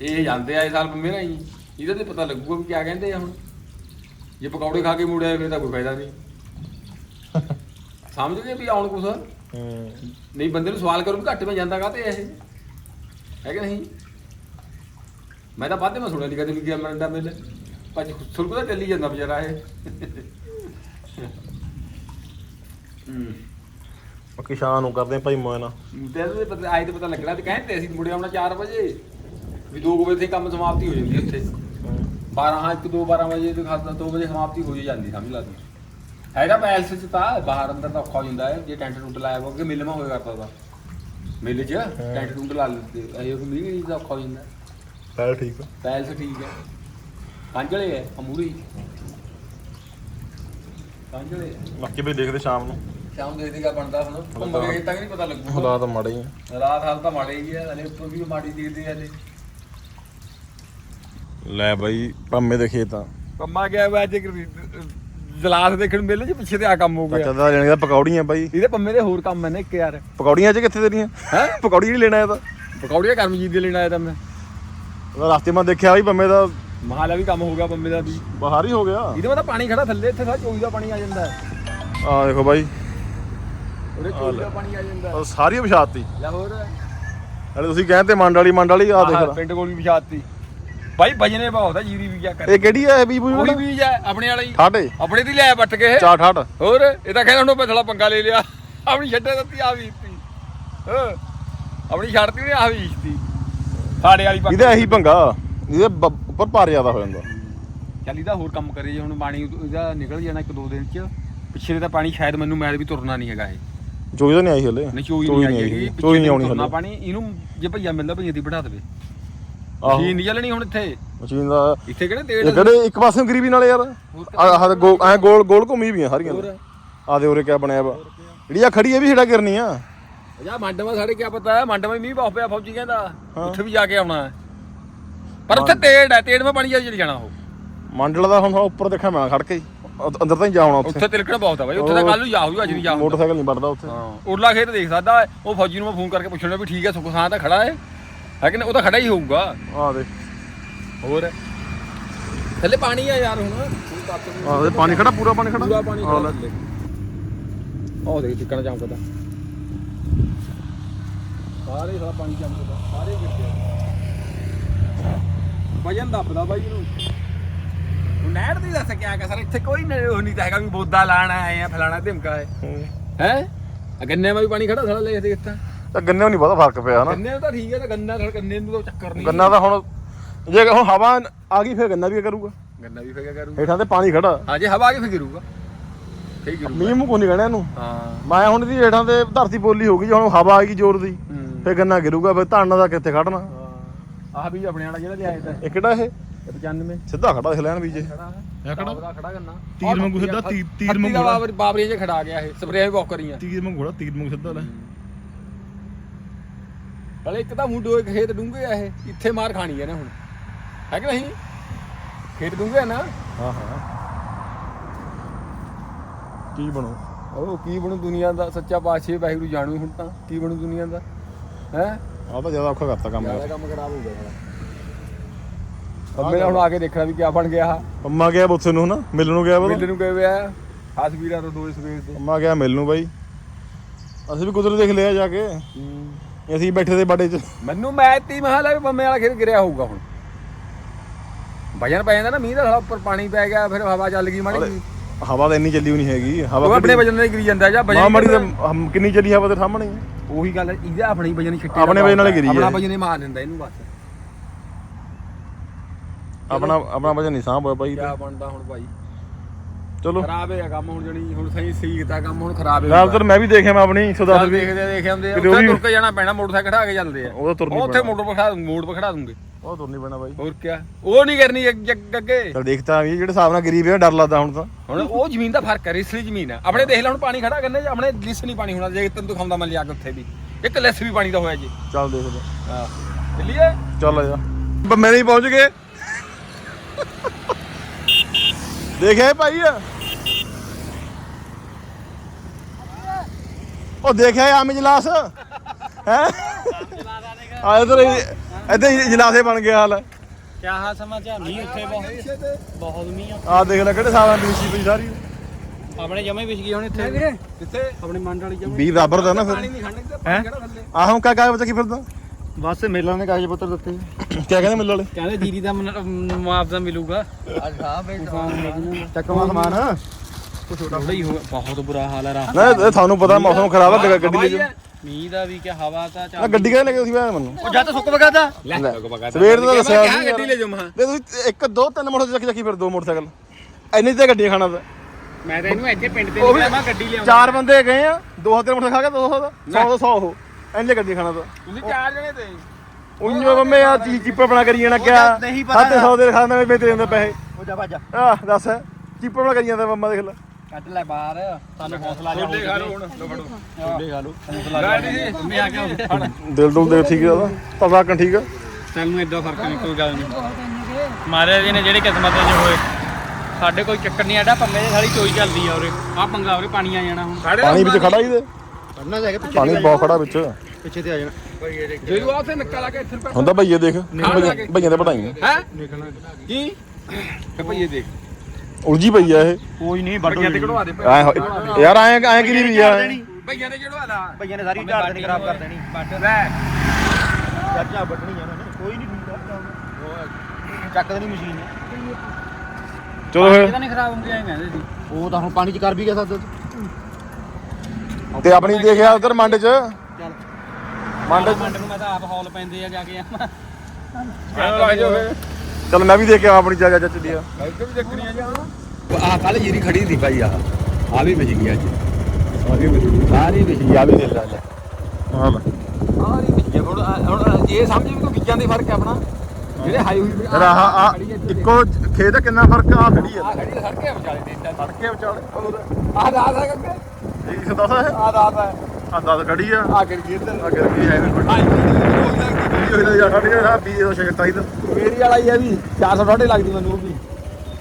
ਇਹ ਜਾਂਦੇ ਆ ਇਸ ਸਾਲ ਮੇਰਾ ਹੀ ਇਹਦੇ ਤੇ ਪਤਾ ਲੱਗੂਗਾ ਵੀ ਕਿਆ ਕਹਿੰਦੇ ਆ ਹੁਣ। ਜੇ ਪਕੌੜੇ ਖਾ ਕੇ ਮੁੜਿਆ ਫਿਰ ਤਾਂ ਕੋਈ ਫਾਇਦਾ ਨਹੀਂ। ਸਮਝ ਗਏ ਵੀ ਆਉਣ ਕੁਛ? ਹੂੰ। ਨਹੀਂ ਬੰਦੇ ਨੂੰ ਸਵਾਲ ਕਰੋ ਵੀ ਘੱਟ ਮੈਂ ਜਾਂਦਾ ਕਾਤੇ ਇਹ? ਹੈ ਕਿ ਨਹੀਂ? ਮੈਂ ਤਾਂ ਬਾਅਦ ਮੈਂ ਸੁਣਿਆ ਨਹੀਂ ਕਦੇ ਵੀ ਗਿਆ ਮਰੰਡਾ ਮਿਲ ਪੰਜ ਸੁਲਕ ਤਾਂ ਚੱਲੀ ਜਾਂਦਾ ਵਿਚਾਰਾ ਇਹ। ਹੂੰ। ਬਾਕੀ ਸ਼ਾਮ ਨੂੰ ਕਰਦੇ ਆ ਭਾਈ ਮੋਇਨਾ। ਤੇ ਇਹਦੇ ਪਤਾ ਆਏ ਤੇ ਪਤਾ ਲੱਗਣਾ ਤੇ ਕਹਿੰਦੇ ਅਸੀਂ ਮੁੜੇ ਆਉਣਾ 4 ਵਜੇ। ਵੀ 2 ਵਜੇ ਤੇ ਕੰਮ ਸਮਾਪਤੀ ਹੋ ਜਾਂਦੀ ਉੱਥੇ। 12 ਹਾਂ 1 2 12 ਵਜੇ ਤੇ ਖਾਸਾ 2 ਵਜੇ ਸਮਾਪਤੀ ਹੋ ਹੀ ਜਾਂਦੀ ਸਮਝ ਲਾ ਤੂੰ। ਹੈਗਾ ਪੈਲਸ ਚ ਤਾਂ ਬਾਹਰ ਅੰਦਰ ਤਾਂ ਔਖਾ ਹੋ ਜਾਂਦਾ ਹੈ ਜੇ ਟੈਂਟ ਟੁੰਟ ਲਾਇਆ ਹੋਵੇ ਕਿ ਮਿਲ ਮਾ ਹੋਇਆ ਕਰਦਾ ਮਿਲ ਚ ਟੈਂਟ ਟੁੰਟ ਲਾ ਲੈਂਦੇ ਇਹ ਮੀਂਹ ਨਹੀਂ ਤਾਂ ਔਖਾ ਹੋ ਜਾਂਦਾ। ਚੱਲ ਠੀਕ ਆ। ਪੈਲਸ ਠੀਕ ਹੈ ਕਾਂਜਲੇ ਹੈ ਅਮੂਰੀ। ਕਾਂਜਲੇ ਹੈ। ਬਾਕੀ ਵੀ ਦੇਖਦੇ ਸ਼ਾਮ ਨੂੰ। ਸ਼ਾਮ ਦੇ ਦੇਗਾ ਬਣਦਾ ਹੁਣ। ਘੁੰਮ ਕੇ ਤੱਕ ਨਹੀਂ ਪਤਾ ਲੱਗੂਗਾ। ਹਾਲਾਤ ਮਾੜੇ ਹੀ ਆ। ਰਾਤ ਹਾਲ ਤਾਂ ਮਾੜੇ ਹੀ ਆ ਹਲੇ ਉੱਪਰ ਵੀ ਮਾੜੀ ਦਿਖਦੀ ਆ ਹਲੇ ਲੈ ਬਾਈ ਪੰਮੇ ਦੇ ਖੇਤ ਆ। ਕੰਮਾ ਗਿਆ ਵਾ ਅੱਜ ਜਲਾਸ ਦੇਖਣ ਮੇਲੇ ਚ ਪਿੱਛੇ ਤੇ ਆ ਕੰਮ ਹੋ ਚਾਚਾ ਦਾ ਜਾਣੀ ਦਾ ਪਕੌੜੀਆਂ ਬਾਈ। ਇਹਦੇ ਪੰਮੇ ਦੇ ਹੋਰ ਕੰਮ ਨੇ ਇੱਕ ਯਾਰ। ਪਕੌੜੀਆਂ ਚ ਕਿੱਥੇ ਤੇਰੀਆਂ ਹੈ? ਪਕੌੜੀ ਨਹੀਂ ਲੈਣਾ ਇਹ ਤਾਂ। ਪਕੌੜੀਆਂ ਕਰਮਜੀਤ ਦੇ ਲੈਣ ਆਇਆ ਤਾਂ ਮੈਂ। ਉਹਦਾ ਰਸਤੇ ਮੈਂ ਦੇਖਿਆ ਵੀ ਪੰਮੇ ਦਾ ਮਹਾਲਾ ਵੀ ਕੰਮ ਹੋ ਗਿਆ ਪੰਮੇ ਦਾ ਵੀ। ਬਾਹਰ ਹੀ ਹੋ ਗਿਆ। ਇਹਦੇ ਮਾ ਤਾਂ ਪਾਣੀ ਖੜਾ ਥੱਲੇ ਇੱਥੇ ਸਾਰਾ ਚੋਈ ਦਾ ਪਾਣੀ ਆ ਜਾਂਦਾ ਹੈ। ਆ ਦੇਖੋ ਬਾਈ। ਉਹਦੇ ਚੋਈ ਦਾ ਪਾਣੀ ਆ ਜਾਂਦਾ ਹੈ। ਉਹ ਸਾਰੀ ਵਿਛਾਤੀ। ਲੈ ਹੋਰ ਨਾਲੇ ਤੁਸੀਂ ਕਹਿੰਦੇ ਮੰਡ ਵਾਲੀ ਮੰਡ ਵਾਲੀ ਆ ਆਹ ਦੇਖ ਪਿੰਡ ਕੋਲ ਵੀ ਵਿਛਾਤੀ। ਬਾਈ ਵਜਨੇ ਬਹੁਤ ਆ ਜੀਰੀ ਵੀ ਕਿਆ ਕਰ ਇਹ ਕਿਹੜੀ ਆ ਇਹ ਬੀਜ ਬੂਜ ਉਹੀ ਬੀਜ ਹੈ ਆਪਣੇ ਵਾਲਾ ਹੀ। ਠਾਡੇ। ਆਪਣੇ ਦੀ ਲੈ ਵੱਟ ਕੇ। ਇਹ। ਚਾਰ ਹੋਰ ਇਹ ਤਾਂ ਕਹਿੰਦਾ ਉਹਨੂੰ ਥੋੜਾ ਪੰਗਾ ਲੈ ਲਿਆ। ਆਪਣੀ ਛੱਡੇ ਦਿੱਤੀ ਆ ਵੀਤੀ ਹਾਂ। ਆਪਣੀ ਛੱਡਤੀ ਉਹਨੇ ਆ ਵੀਤੀ ਸਾਡੇ ਵਾਲੀ ਪੱਕ ਇਹਦਾ ਇਹੀ ਭੰਗਾ ਇਹਦੇ ਬ- ਉੱਪਰ ਭਾਰ ਜ਼ਿਆਦਾ ਹੋ ਜਾਂਦਾ। ਚੱਲ ਇਹਦਾ ਹੋਰ ਕੰਮ ਕਰੇ ਜੇ ਹੁਣ ਪਾਣੀ ਇਹਦਾ ਨਿਕਲ ਜਾਣਾ ਇੱਕ ਦੋ ਦਿਨ ਚ। ਪਿੱਛੇ ਦੇ ਪਾਣੀ ਸ਼ਾਇਦ ਮੈਨੂੰ ਮੈਲ ਵੀ ਤੁਰਨਾ ਨਹੀਂ ਹੈਗਾ ਇਹ। ਚੋਈ ਤਾਂ ਨਹੀਂ ਆਈ ਹਲੇ। ਨਹੀਂ ਚੋਈ ਨਹੀਂ ਆਈ ਹੈਗੀ। ਚੋਈ ਨਹੀਂ ਆਉਣੀ ਤੁਰਨਾ ਹਲੇ। ਪਾਣੀ ਇਹਨੂੰ ਜੇ ਭਈਆ ਮਿਲਦਾ ਭਈਆ ਦੀ ਬਿਠਾ ਦੇਵੇ। ਆਹੋ। ਮਸ਼ੀਨ ਨਹੀਂ ਚੱਲਣੀ ਹੁਣ ਇੱਥੇ। ਮਸ਼ੀਨ ਦਾ ਇੱਥੇ ਕਿਹੜੇ ਇਹ ਤੇੜ ਕਿਹੜੇ ਇੱਕ ਪਾਸੇ ਗਰੀਬੀ ਨਾਲ ਯਾਰ। ਆਹ ਗੋਲ ਐ ਗੋਲ ਗੋਲ ਘੁੰਮੀ ਵੀ ਆ ਸਾਰੀਆਂ। ਹੋਰ। ਆ ਦੇ ਉਰੇ ਕਿਆ ਬਣਿਆ ਵਾ। ਜਿਹੜੀ ਆ ਖੜੀ ਇਹ ਵੀ ਛੇੜਾ ਕਰਨੀ ਆ। ਜਾ ਮੰਡਵਾ ਸਾਡੇ ਕੀ ਪਤਾ ਹੈ ਮੰਡਵਾ ਮੀਂਹ ਬਹੁਤ ਪਿਆ ਫੌਜੀ ਕਹਿੰਦਾ ਉੱਥੇ ਵੀ ਜਾ ਕੇ ਆਉਣਾ ਹੈ। ਪਰ ਉੱਥੇ ਤੇੜ ਹੈ ਤੇੜ ਮੈਂ ਪਾਣੀ ਜਲ ਜਾਣਾ ਉਹ। ਮੰਡਲ ਦਾ ਹੁਣ ਉੱਪਰ ਦੇਖਿਆ ਮੈਂ ਖੜ ਕੇ ਅੰਦਰ ਤਾਂ ਹੀ ਜਾਉਣਾ ਉੱਥੇ। ਉੱਥੇ ਤਿਲਕਣ ਬਹੁਤ ਆ ਬਾਈ ਉੱਥੇ ਤਾਂ ਕੱਲ ਨੂੰ ਜਾ ਹੋਊਗਾ ਅੱਜ ਜਾ ਮੋਟਰਸਾਈਕਲ ਨਹੀਂ ਵੜਦਾ ਉੱਥੇ। ਹਾਂ ਉਰਲਾ ਖੇਤ ਦੇਖ ਸਕਦਾ। ਉਹ ਫੌਜੀ ਨੂੰ ਮੈਂ ਫੋਨ ਕਰਕੇ ਪੁੱਛਣਾ ਵੀ ਠੀਕ ਹੈ ਸੁੱਖ ਸਾਂ ਤਾਂ ਖੜਾ ਹੈ। ਹੈ ਕਿ ਨਹੀਂ? ਉਹ ਤਾਂ ਖੜਾ ਹੀ ਹੋਊਗਾ। ਆ ਦੇ ਹੋਰ? ਥੱਲੇ ਪਾਣੀ ਆ ਯਾਰ ਹੁਣ। ਆ ਦੇ ਪਾਣੀ ਖੜਾ ਪੂਰਾ ਪਾਣੀ ਖੜਾ। ਪੂਰਾ ਪਾਣੀ ਆ। ਖੜਾ ਦੇਖ ਟਿਕਣਾ ਚਮਕਦਾ ਸਾਰੇ ਸਾਰਾ ਪਾਣੀ ਚਮਕਦਾ ਸਾਰੇ ਗਿਰਦੇ ਵਜਨ ਦੱਬਦਾ ਬਾਈ ਨੂੰ ਉਹ ਨਹਿਰ ਦੀ ਦੱਸ ਕਿਆ ਕਰ ਸਰ ਇੱਥੇ ਕੋਈ ਨਹੀਂ ਉਹ ਨਹੀਂ ਤਾਂ ਹੈਗਾ ਵੀ ਬੋਦਾ ਲਾਣਾ ਆਏ ਆ ਫਲਾਣਾ ਧਮਕਾ ਹੈ। ਹੂੰ। ਹੈ? ਗੰਨੇ ਮੈਂ ਵੀ ਪਾਣੀ ਖੜਾ ਸਾਲਾ ਲੈ ਤਾਂ। ਤਾਂ ਗੰਨੇ ਨੂੰ ਨਹੀਂ ਬਹੁਤਾ ਫ਼ਰਕ ਪਿਆ ਹਨਾ ਗੰਨੇ ਨੂੰ ਤਾਂ ਠੀਕ ਹੈ ਤਾਂ ਗੰਨਾ ਥੋੜਾ ਗੰਨੇ ਨੂੰ ਤਾਂ ਚੱਕਰ ਨਹੀਂ। ਗੰਨਾ ਤਾਂ ਹੁਣ ਜੇ ਹੁਣ ਹਵਾ ਆ ਗਈ ਫਿਰ ਗੰਨਾ ਵੀ ਕਰੂਗਾ। ਗੰਨਾ ਵੀ ਫੇਗਾ ਕਰੂ ਹੇਠਾਂ ਤੇ ਪਾਣੀ ਖੜਾ। ਹਾਂ ਜੇ ਹਵਾ ਆ ਕੇ ਫਿਰ ਗਿਰੂਗਾ। ਮੀਂਹ ਮੂੰਹ ਕੋ ਨਹੀਂ ਕਹਿਣਾ ਇਹਨੂੰ। ਹਾਂ। ਮੈਂ ਹੁਣ ਦੀ ਹੇਠਾਂ ਤੇ ਧਰਤੀ ਪੋਲੀ ਹੋ ਗਈ ਜੇ ਹੁਣ ਹਵਾ ਆਏਗੀ ਜ਼ੋਰ ਦੀ ਹੂੰ। ਫਿਰ ਗੰਨਾ ਗਿਰੂਗਾ ਫਿਰ ਧਾਨਾਂ ਦਾ ਕਿੱਥੇ ਖੜਨਾ? ਆਹ ਵੀ ਆਪਣੇ ਵਾਲਾ ਜਿਹੜਾ ਲਿਆਇਆ ਤਾਂ ਇਹ ਕਿਹੜਾ ਇਹ? 95 ਸਿੱਧਾ ਖੜਾ ਦੇਖ ਲੈਣ ਵੀ ਜੇ ਖੜਾ ਇਹ ਖੜਾ? ਉਹਦਾ ਖੜਾ ਕਰਨਾ ਤੀਰ ਵਾਂਗੂ ਸਿੱਧਾ, ਤੀਰ- ਤੀਰ ਵਾਂਗੂ ਖੜਾ। ਬਾਬਰ ਬਾਬਰੀਆਂ 'ਚ ਖੜਾ ਗਿਆ ਇਹ ਸਪਰੇਅ ਵੀ ਬਹੁਤ ਕਰੀਆਂ। ਤੀਰ ਮੰਗ ਘੋੜਾ ਤੀਰ ਮੰਗ ਸਿੱਧਾ ਲੈ। ਹਲੇ ਇੱਕ ਤਾਂ ਮੁੰਡੋ ਇੱਕ ਖੇਤ ਡੂੰਘੇ ਆ ਇਹ ਇੱਥੇ ਮਾਰ ਖਾਣੀ ਹੈ ਨਾ ਹੁਣ। ਹੈ ਕਿ ਨਹੀਂ? ਖੇਤ ਡੂੰਘੇ ਆ ਨਾ? ਹਾਂ ਹਾਂ। ਕੀ ਬਣੂ? ਉਹ ਕੀ ਬਣੂ ਦੁਨੀਆ ਦਾ? ਸੱਚਾ ਪਾਤਸ਼ਾਹ ਵਾਹਿਗੁਰੂ ਜਾਣੂ ਹੁਣ ਤਾਂ। ਕੀ ਬਣੂ ਦੁਨੀਆ ਦਾ? ਹੈ? ਆ ਤਾਂ ਜ਼ਿਆਦਾ ਔਖਾ ਕਰਤਾ ਕੰਮ ਜ਼ਿਆਦਾ ਕੰਮ ਖਰਾਬ ਹੋ ਗਿਆ ਸਾਲਾ ਅੰਮੇ ਹੁਣ ਆ ਕੇ ਦੇਖਣਾ ਵੀ ਕਿਆ ਬਣ ਗਿਆ ਅੰਮਾ ਗਿਆ ਉੱਥੇ ਨੂੰ ਹਨਾ? ਮਿਲਣ ਨੂੰ ਗਿਆ ਵਾ ਮੇਲੇ ਨੂੰ ਗਏ ਵੇ ਆ। ਹਸਬੀਰਾਂ ਤੋਂ ਦੋ ਸਵੇਰ ਦੇ। ਅੰਮਾ ਗਿਆ ਮਿਲ ਨੂੰ ਬਾਈ। ਅਸੀਂ ਵੀ ਕੁਦਰਤ ਦੇਖ ਲਿਆ ਜਾ ਕੇ। ਅਸੀਂ ਬੈਠੇ ਤੇ ਬਾੜੇ 'ਚ। ਮੈਨੂੰ ਮੈਚ ਤੀ ਮਹਾਲ ਹੈ ਵੀ ਬੰਮੇ ਵਾਲਾ ਖੇਤ ਗਿਰਿਆ ਹੋਊਗਾ ਹੁਣ। ਵਜਨ ਪੈ ਜਾਂਦਾ ਨਾ ਮੀਂਹ ਦਾ ਸਾਲਾ ਉੱਪਰ ਪਾਣੀ ਪੈ ਗਿਆ ਫਿਰ ਹਵਾ ਚੱਲ ਗਈ ਮਾੜੀ ਜਿਹੀ। ਹਵਾ ਤਾਂ ਇੰਨੀ ਚੱਲੀ ਵੀ ਨਹੀਂ ਹੈਗੀ ਹਵਾ ਉਹ ਆਪਣੇ ਵਜਨ ਨਾਲ ਹੀ ਗਿਰੀ ਜਾਂਦਾ ਜਾਂ ਮਾਂ ਮਾੜੀ ਤਾਂ ਹਮ ਕਿੰਨੀ ਚੱਲੀ ਹਵਾ ਤੇ ਸਾਹਮਣੇ ਹੀ ਆ। ਉਹੀ ਗੱਲ ਹੈ ਇਹਦਾ ਆਪਣੀ ਵਜਨ ਛਿੱਟੇ ਆਪਣੇ ਵਜਨ ਨਾਲ ਹੀ ਗਿਰੀ ਹੈ। ਆਪਣਾ ਵਜਨ ਹੀ ਮਾਰ ਦਿੰਦਾ ਇਹਨੂੰ ਬਸ। ਆਪਣਾ ਆਪਣਾ ਵਜਨ ਨਹੀਂ ਸਾਂਭ ਹੋਇਆ ਬਾਈ ਕਿਆ ਬਣਦਾ ਹੁਣ ਭਾਈ ਚਲੋ। ਖਰਾਬ ਹੈ ਕੰਮ ਹੁਣ ਜਣੀ ਹੁਣ ਸਹੀ ਸਹੀ ਕੰਮ ਹੁਣ ਖਰਾਬ ਹੈ ਉਧਰ ਮੈਂ ਵੀ ਦੇਖਿਆ ਮੈਂ ਆਪਣੀ 110 ਚੱਲ ਰੁਪਏ ਦੇਖਦੇ ਦੇਖੇ ਹੁੰਦੇ ਆ। ਉੱਥੇ ਤੁਰ ਕੇ ਜਾਣਾ ਪੈਣਾ ਮੋਟਰਸਾਈਕਲ ਖੜਾ ਕੇ ਚੱਲਦੇ ਆ। ਉਹ ਤਾਂ ਤੁਰ ਨਹੀਂ ਉਹ ਉੱਥੇ ਮੋਟਰ ਪਰ ਖੜਾ ਮੋੜ ਪਰ ਖੜਾ ਦੂੰਗੇ। ਉਹ ਤੁਰ ਨਹੀਂ ਪੈਣਾ ਬਾਈ। ਹੋਰ ਕਿਆ? ਉਹ ਨਹੀਂ ਕਰਨੀ ਅੱਗੇ- ਚਲ ਦੇਖਤਾ ਵੀ ਜਿਹੜੇ ਹਿਸਾਬ ਨਾਲ ਗਰੀਬ ਹੈ ਡਰ ਲੱਗਦਾ ਹੁਣ ਤਾਂ। ਹੁਣ ਉਹ ਜ਼ਮੀਨ ਦਾ ਫ਼ਰਕ ਹੈ ਰਿਸਲੀ ਜ਼ਮੀਨ ਹੈ ਆਪਣੇ ਦੇਖ ਲੈ ਹੁਣ ਪਾਣੀ ਖੜਾ ਕਰਨੇ ਆਪਣੇ ਲਿਸ ਨਹੀਂ ਪਾਣੀ ਹੋਣਾ ਜੇ ਤੈਨੂੰ ਦਿਖਾਉਂਦਾ ਮੈਂ ਲਿਆ ਕੇ ਉੱਥੇ ਵੀ। ਇੱਕ ਲਿਸ ਵੀ ਪਾਣੀ ਦਾ ਹੋਇਆ ਜੀ। ਚੱਲ ਦੇਖਦਾ ਹਾਂ। ਚੱਲੀਏ। ਚੱਲ ਆ ਜਾ। ਬੰਮੇ ਨਹੀਂ ਪਹੁੰਚ ਗਏ। ਦੇਖਿਆ ਭਾਈ? ਉਹ ਦੇਖਿਆ ਆਮ ਇਜਲਾਸ? ਹੈ? ਆ ਇਧਰ ਇੱਥੇ ਇਜਲਾਸੇ ਬਣ ਗਿਆ ਹਾਲ। ਕਿਆ ਹਾਲ ਸਮਾਚਾਰ? ਮੀਂਹ ਉੱਥੇ ਬਹੁਤ ਬਹੁਤ ਮੀਂਹ ਆ। ਆ ਦੇਖ ਲੈ ਕਿਹੜੇ ਸਾਲਾਂ ਦੀ ਸੀ ਪਈ ਸਾਰੀ? ਆਪਣੇ ਜਮੇ ਵਿਛ ਗਈ ਹੁਣ ਇੱਥੇ। ਕਿੱਥੇ? ਆਪਣੀ ਮੰਡ ਵਾਲੀ ਜਮੇ। ਵੀ ਬਰਾਬਰ ਦਾ ਨਾ ਫਿਰ। ਆਹ ਹੁਣ ਕਾ ਕਾਗਜ਼ ਬੱਚਾ ਕੀ ਫਿਰਦਾ? ਬਸ ਮੇਲਾਂ ਦੇ ਕਾਗਜ਼ ਪੱਤਰ ਦਿੱਤੇ। ਕੀ ਕਹਿੰਦੇ ਮਿਲ ਵਾਲੇ? ਕਹਿੰਦੇ ਜੀਰੀ ਦਾ ਮੁਆਵਜ਼ਾ ਮਿਲੂਗਾ। ਚੱਕਵਾ ਸਮਾਨ। ਥੋੜਾ ਹੀ ਹੋ ਬਹੁਤ ਬੁਰਾ ਹਾਲ ਹੈ ਰਾਹ ਨਾ ਇਹ ਤੁਹਾਨੂੰ ਪਤਾ ਮੌਸਮ ਖਰਾਬ ਹੈ ਗੱਡੀ ਲੈ ਜਾ ਮੀਂਹ ਦਾ ਵੀ ਕਿ ਹਵਾ ਤਾਂ ਨਾ ਚੱਲ ਗੱਡੀ ਲੈ ਕੇ ਤੁਸੀਂ ਆਇਆ ਮੈਨੂੰ? ਉਹ ਜਦ ਸੁੱਕ ਵਗਾਦਾ। ਲੈ ਲੈ। ਲੋਕ ਬਗਾ ਸਵੇਰ ਦਾ ਦੱਸਿਆ ਕਿਹਾ ਸੀ ਗੱਡੀ ਲੈ ਜਾਓ ਮਹਾ ਤੇ ਤੁਸੀਂ ਇੱਕ ਦੋ ਤਿੰਨ ਮੋਟਰ ਚੱਕੀ ਚੱਕੀ ਫਿਰ ਦੋ ਮੋਟਰਸਾਈਕਲ। ਇੰਨੀ ਤੇ ਗੱਡੀਆਂ ਖਾਣਾ ਤਾਂ। ਮੈਂ ਤਾਂ ਇਹਨੂੰ ਇੱਥੇ ਪਿੰਡ ਤੇ ਉਹ ਵੀ ਗੱਡੀ ਲਿਆਉਂ ਚਾਰ ਬੰਦੇ ਗਏ ਆ ਦੋ ਹਜ਼ਾਰ ਮੋਟਰ ਖਾ ਕੇ 200 ਦਾ। 100 ਦਾ 100 ਉਹ। ਇੰਨੇ ਗੱਡੀ ਖਾਣਾ ਤਾਂ। ਤੁਸੀਂ ਚਾਰ ਜਣੇ ਤੇ। ਉਈਓ ਮੰਮੇ ਆ ਚੀਜ਼ ਚੀਪਾ ਬਣਾ ਕਰੀ ਜਾਣਾ ਕਿਆ? ਨਹੀਂ ਪਤਾ। ਸਾਢੇ 100 ਦੇ ਖਾਣਾ ਵਿੱਚ ਜਾਂਦੇ ਪੈਸੇ। ਉਹ ਜਾ ਭੱਜ ਆਹ ਦੱਸ। ਚੀਪਾ ਬਣਾ ਕਰੀ ਜਾਂਦਾ ਮੰਮਾ ਦੇਖ ਲੈ। ਕੱਢ ਲੈ ਬਾਹਰ। ਸਾਨੂੰ ਹੌਸਲਾ ਜਾ ਛੋਲੇ ਖਾ ਲਓ ਹੁਣ ਲੋ ਫੜੋ। ਛੋਲੇ ਖਾ ਲਓ। ਹੌਸਲਾ ਗਾੜੀ ਸੀ ਮੈਂ ਆ ਗਿਆ ਦਿਲ ਦੁਲ ਦੇ ਠੀਕ ਆ ਉਹਦਾ। ਪਤਾ ਕੰ ਠੀਕ ਆ। ਚੱਲ ਨੂੰ ਐਡਾ ਫ਼ਰਕ ਨਹੀਂ ਕੋਈ ਗੱਲ ਨਹੀਂ। ਮਹਾਰਾਜ ਜੀ ਨੇ ਜਿਹੜੇ ਕਿਸਮਤ ਦੇ ਹੋਏ। ਸਾਡੇ ਕੋਈ ਚੱਕਰ ਨਹੀਂ ਆਡਾ ਪੰਮੇ ਦੇ ਸਾਰੀ ਚੋਈ ਚੱਲਦੀ ਆ ਉਰੇ। ਆ ਪੰਗਾ ਉਰੇ ਪਾਣੀ ਆ ਜਾਣਾ ਹੁਣ। ਪਾਣੀ ਵਿੱਚ ਖੜਾ ਹੀ ਦੇ ਪੜਨਾ ਜਾ ਕੇ ਪਿੱਛੇ ਪਾਣੀ ਬਹੁਤ ਖੜਾ ਵਿੱਚ। ਪਿੱਛੇ ਤੇ ਆ ਜਾਣਾ। ਜਦੋਂ ਆ ਤੇ ਨੱਕਾ ਲਾ ਕੇ ਇੱਥੇ ਪੈ ਹੁੰਦਾ ਭਈਏ ਦੇਖ ਭਈਆਂ ਭਈਆਂ ਤੇ ਪਟਾਈਆਂ ਹੈ? ਕੀ? ਤੇ ਭਈਏ ਦੇਖ। ਉਲਝੀ ਪਈ ਆ ਇਹ। ਕੋਈ ਨਹੀਂ ਭਈਆਂ ਤੇ ਕਢਵਾ ਦੇ ਐਂ ਹੋ- ਯਾਰ ਐਂ ਐਂ ਕਿਹਦੀ ਵੀ ਆ? ਭਈਆਂ ਤੇ ਚੜਵਾ ਲਾ। ਭਈਆਂ ਨੇ ਸਾਰੀ ਢਾੜ ਦੇਣੀ ਖਰਾਬ ਕਰ ਦੇਣੀ। ਲੈ। ਚਾਚਾ ਵੱਢਣੀ ਆ ਨੇ। ਕੋਈ ਨਹੀਂ ਹੁੰਦਾ ਚੱਕ ਦੇਣੀ ਮਸ਼ੀਨ। ਨੇ ਚਲੋ ਫਿਰ। ਨਹੀਂ ਖਰਾਬ ਹੁੰਦੀ ਐਂ ਕਹਿੰਦੇ ਸੀ। ਉਹ ਤਾਂ ਹੁਣ ਪਾਣੀ ਚ ਕਰ ਵੀ ਗਿਆ ਸਾਦ। ਤੇ ਆਪਣੀ ਦੇਖਿਆ ਉਧਰ ਮੰਡ ਚ। ਚੱਲ। ਮੰਡ ਮੰਡ ਨੂੰ ਮੈਂ ਤਾਂ ਆਪ ਹੌਲ ਪੈਂਦੇ ਆ ਜਾ ਕੇ। ਆਵਾਂ ਚਲ ਮੈਂ ਵੀ ਦੇਖਿਆ ਆਪਣੀ ਜਾ ਜਾ ਚੱਲੀ ਆ। ਇੱਥੇ ਵੀ ਦੇਖਣੀ ਆ ਜਾ। ਆ ਕੱਲ ਜੀਰੀ ਖੜੀ ਸੀ ਭਾਈ ਆ ਆ ਵੀ ਵਿਛ ਗਈ ਅੱਜ। ਸਾਰੀ ਵਿਛ ਗਈ। ਸਾਰੀ ਵਿਛ ਗਈ। ਆ ਵੀ ਦੇਖ ਲੈ। ਸਾਰੀ ਹਾਂ ਹੁਣ ਹੁਣ ਇਹ ਸਮਝ ਵੀ ਤੂੰ ਬੀਜਾਂ ਦੇ ਫ਼ਰਕ ਹੈ ਆਪਣਾ। ਜਿਹੜੇ ਹਾਈ ਹੋਈ ਯਾਰ ਆਹ ਆ ਇੱਕੋ ਖੇਤ ਦਾ ਕਿੰਨਾ ਫ਼ਰਕ ਆ? ਖੜੀ ਆ ਆ ਖੜੀ ਸੜਕੇ ਵਿਚਾਲੇ ਦੇ ਇੰਨਾ ਫੜ ਕੇ ਵਿਚਾਲੇ। ਆ ਰਾਤ ਕੱਕੇ ਇਹ ਦੱਸ। ਹੈ ਆ ਰਾਤ ਹੈ ਆ ਦਸ ਖੜੀ ਆ। ਆ ਗੜ ਗਿਰ ਆ ਕਰ ਕੀ ਹੈ ਆ ਇਹ ਹੋਇਆ ਯਾਰ ਸਾਡੀ ਆ ਵੀ ਇਹ ਸ਼ਿਕਤਾ ਹੀ ਤਾਂ ਮੇਰੀ ਵਾਲਾ ਹੀ ਹੈ ਵੀ 460 ਲੱਗਦੀ ਮੈਨੂੰ ਉਹ ਵੀ।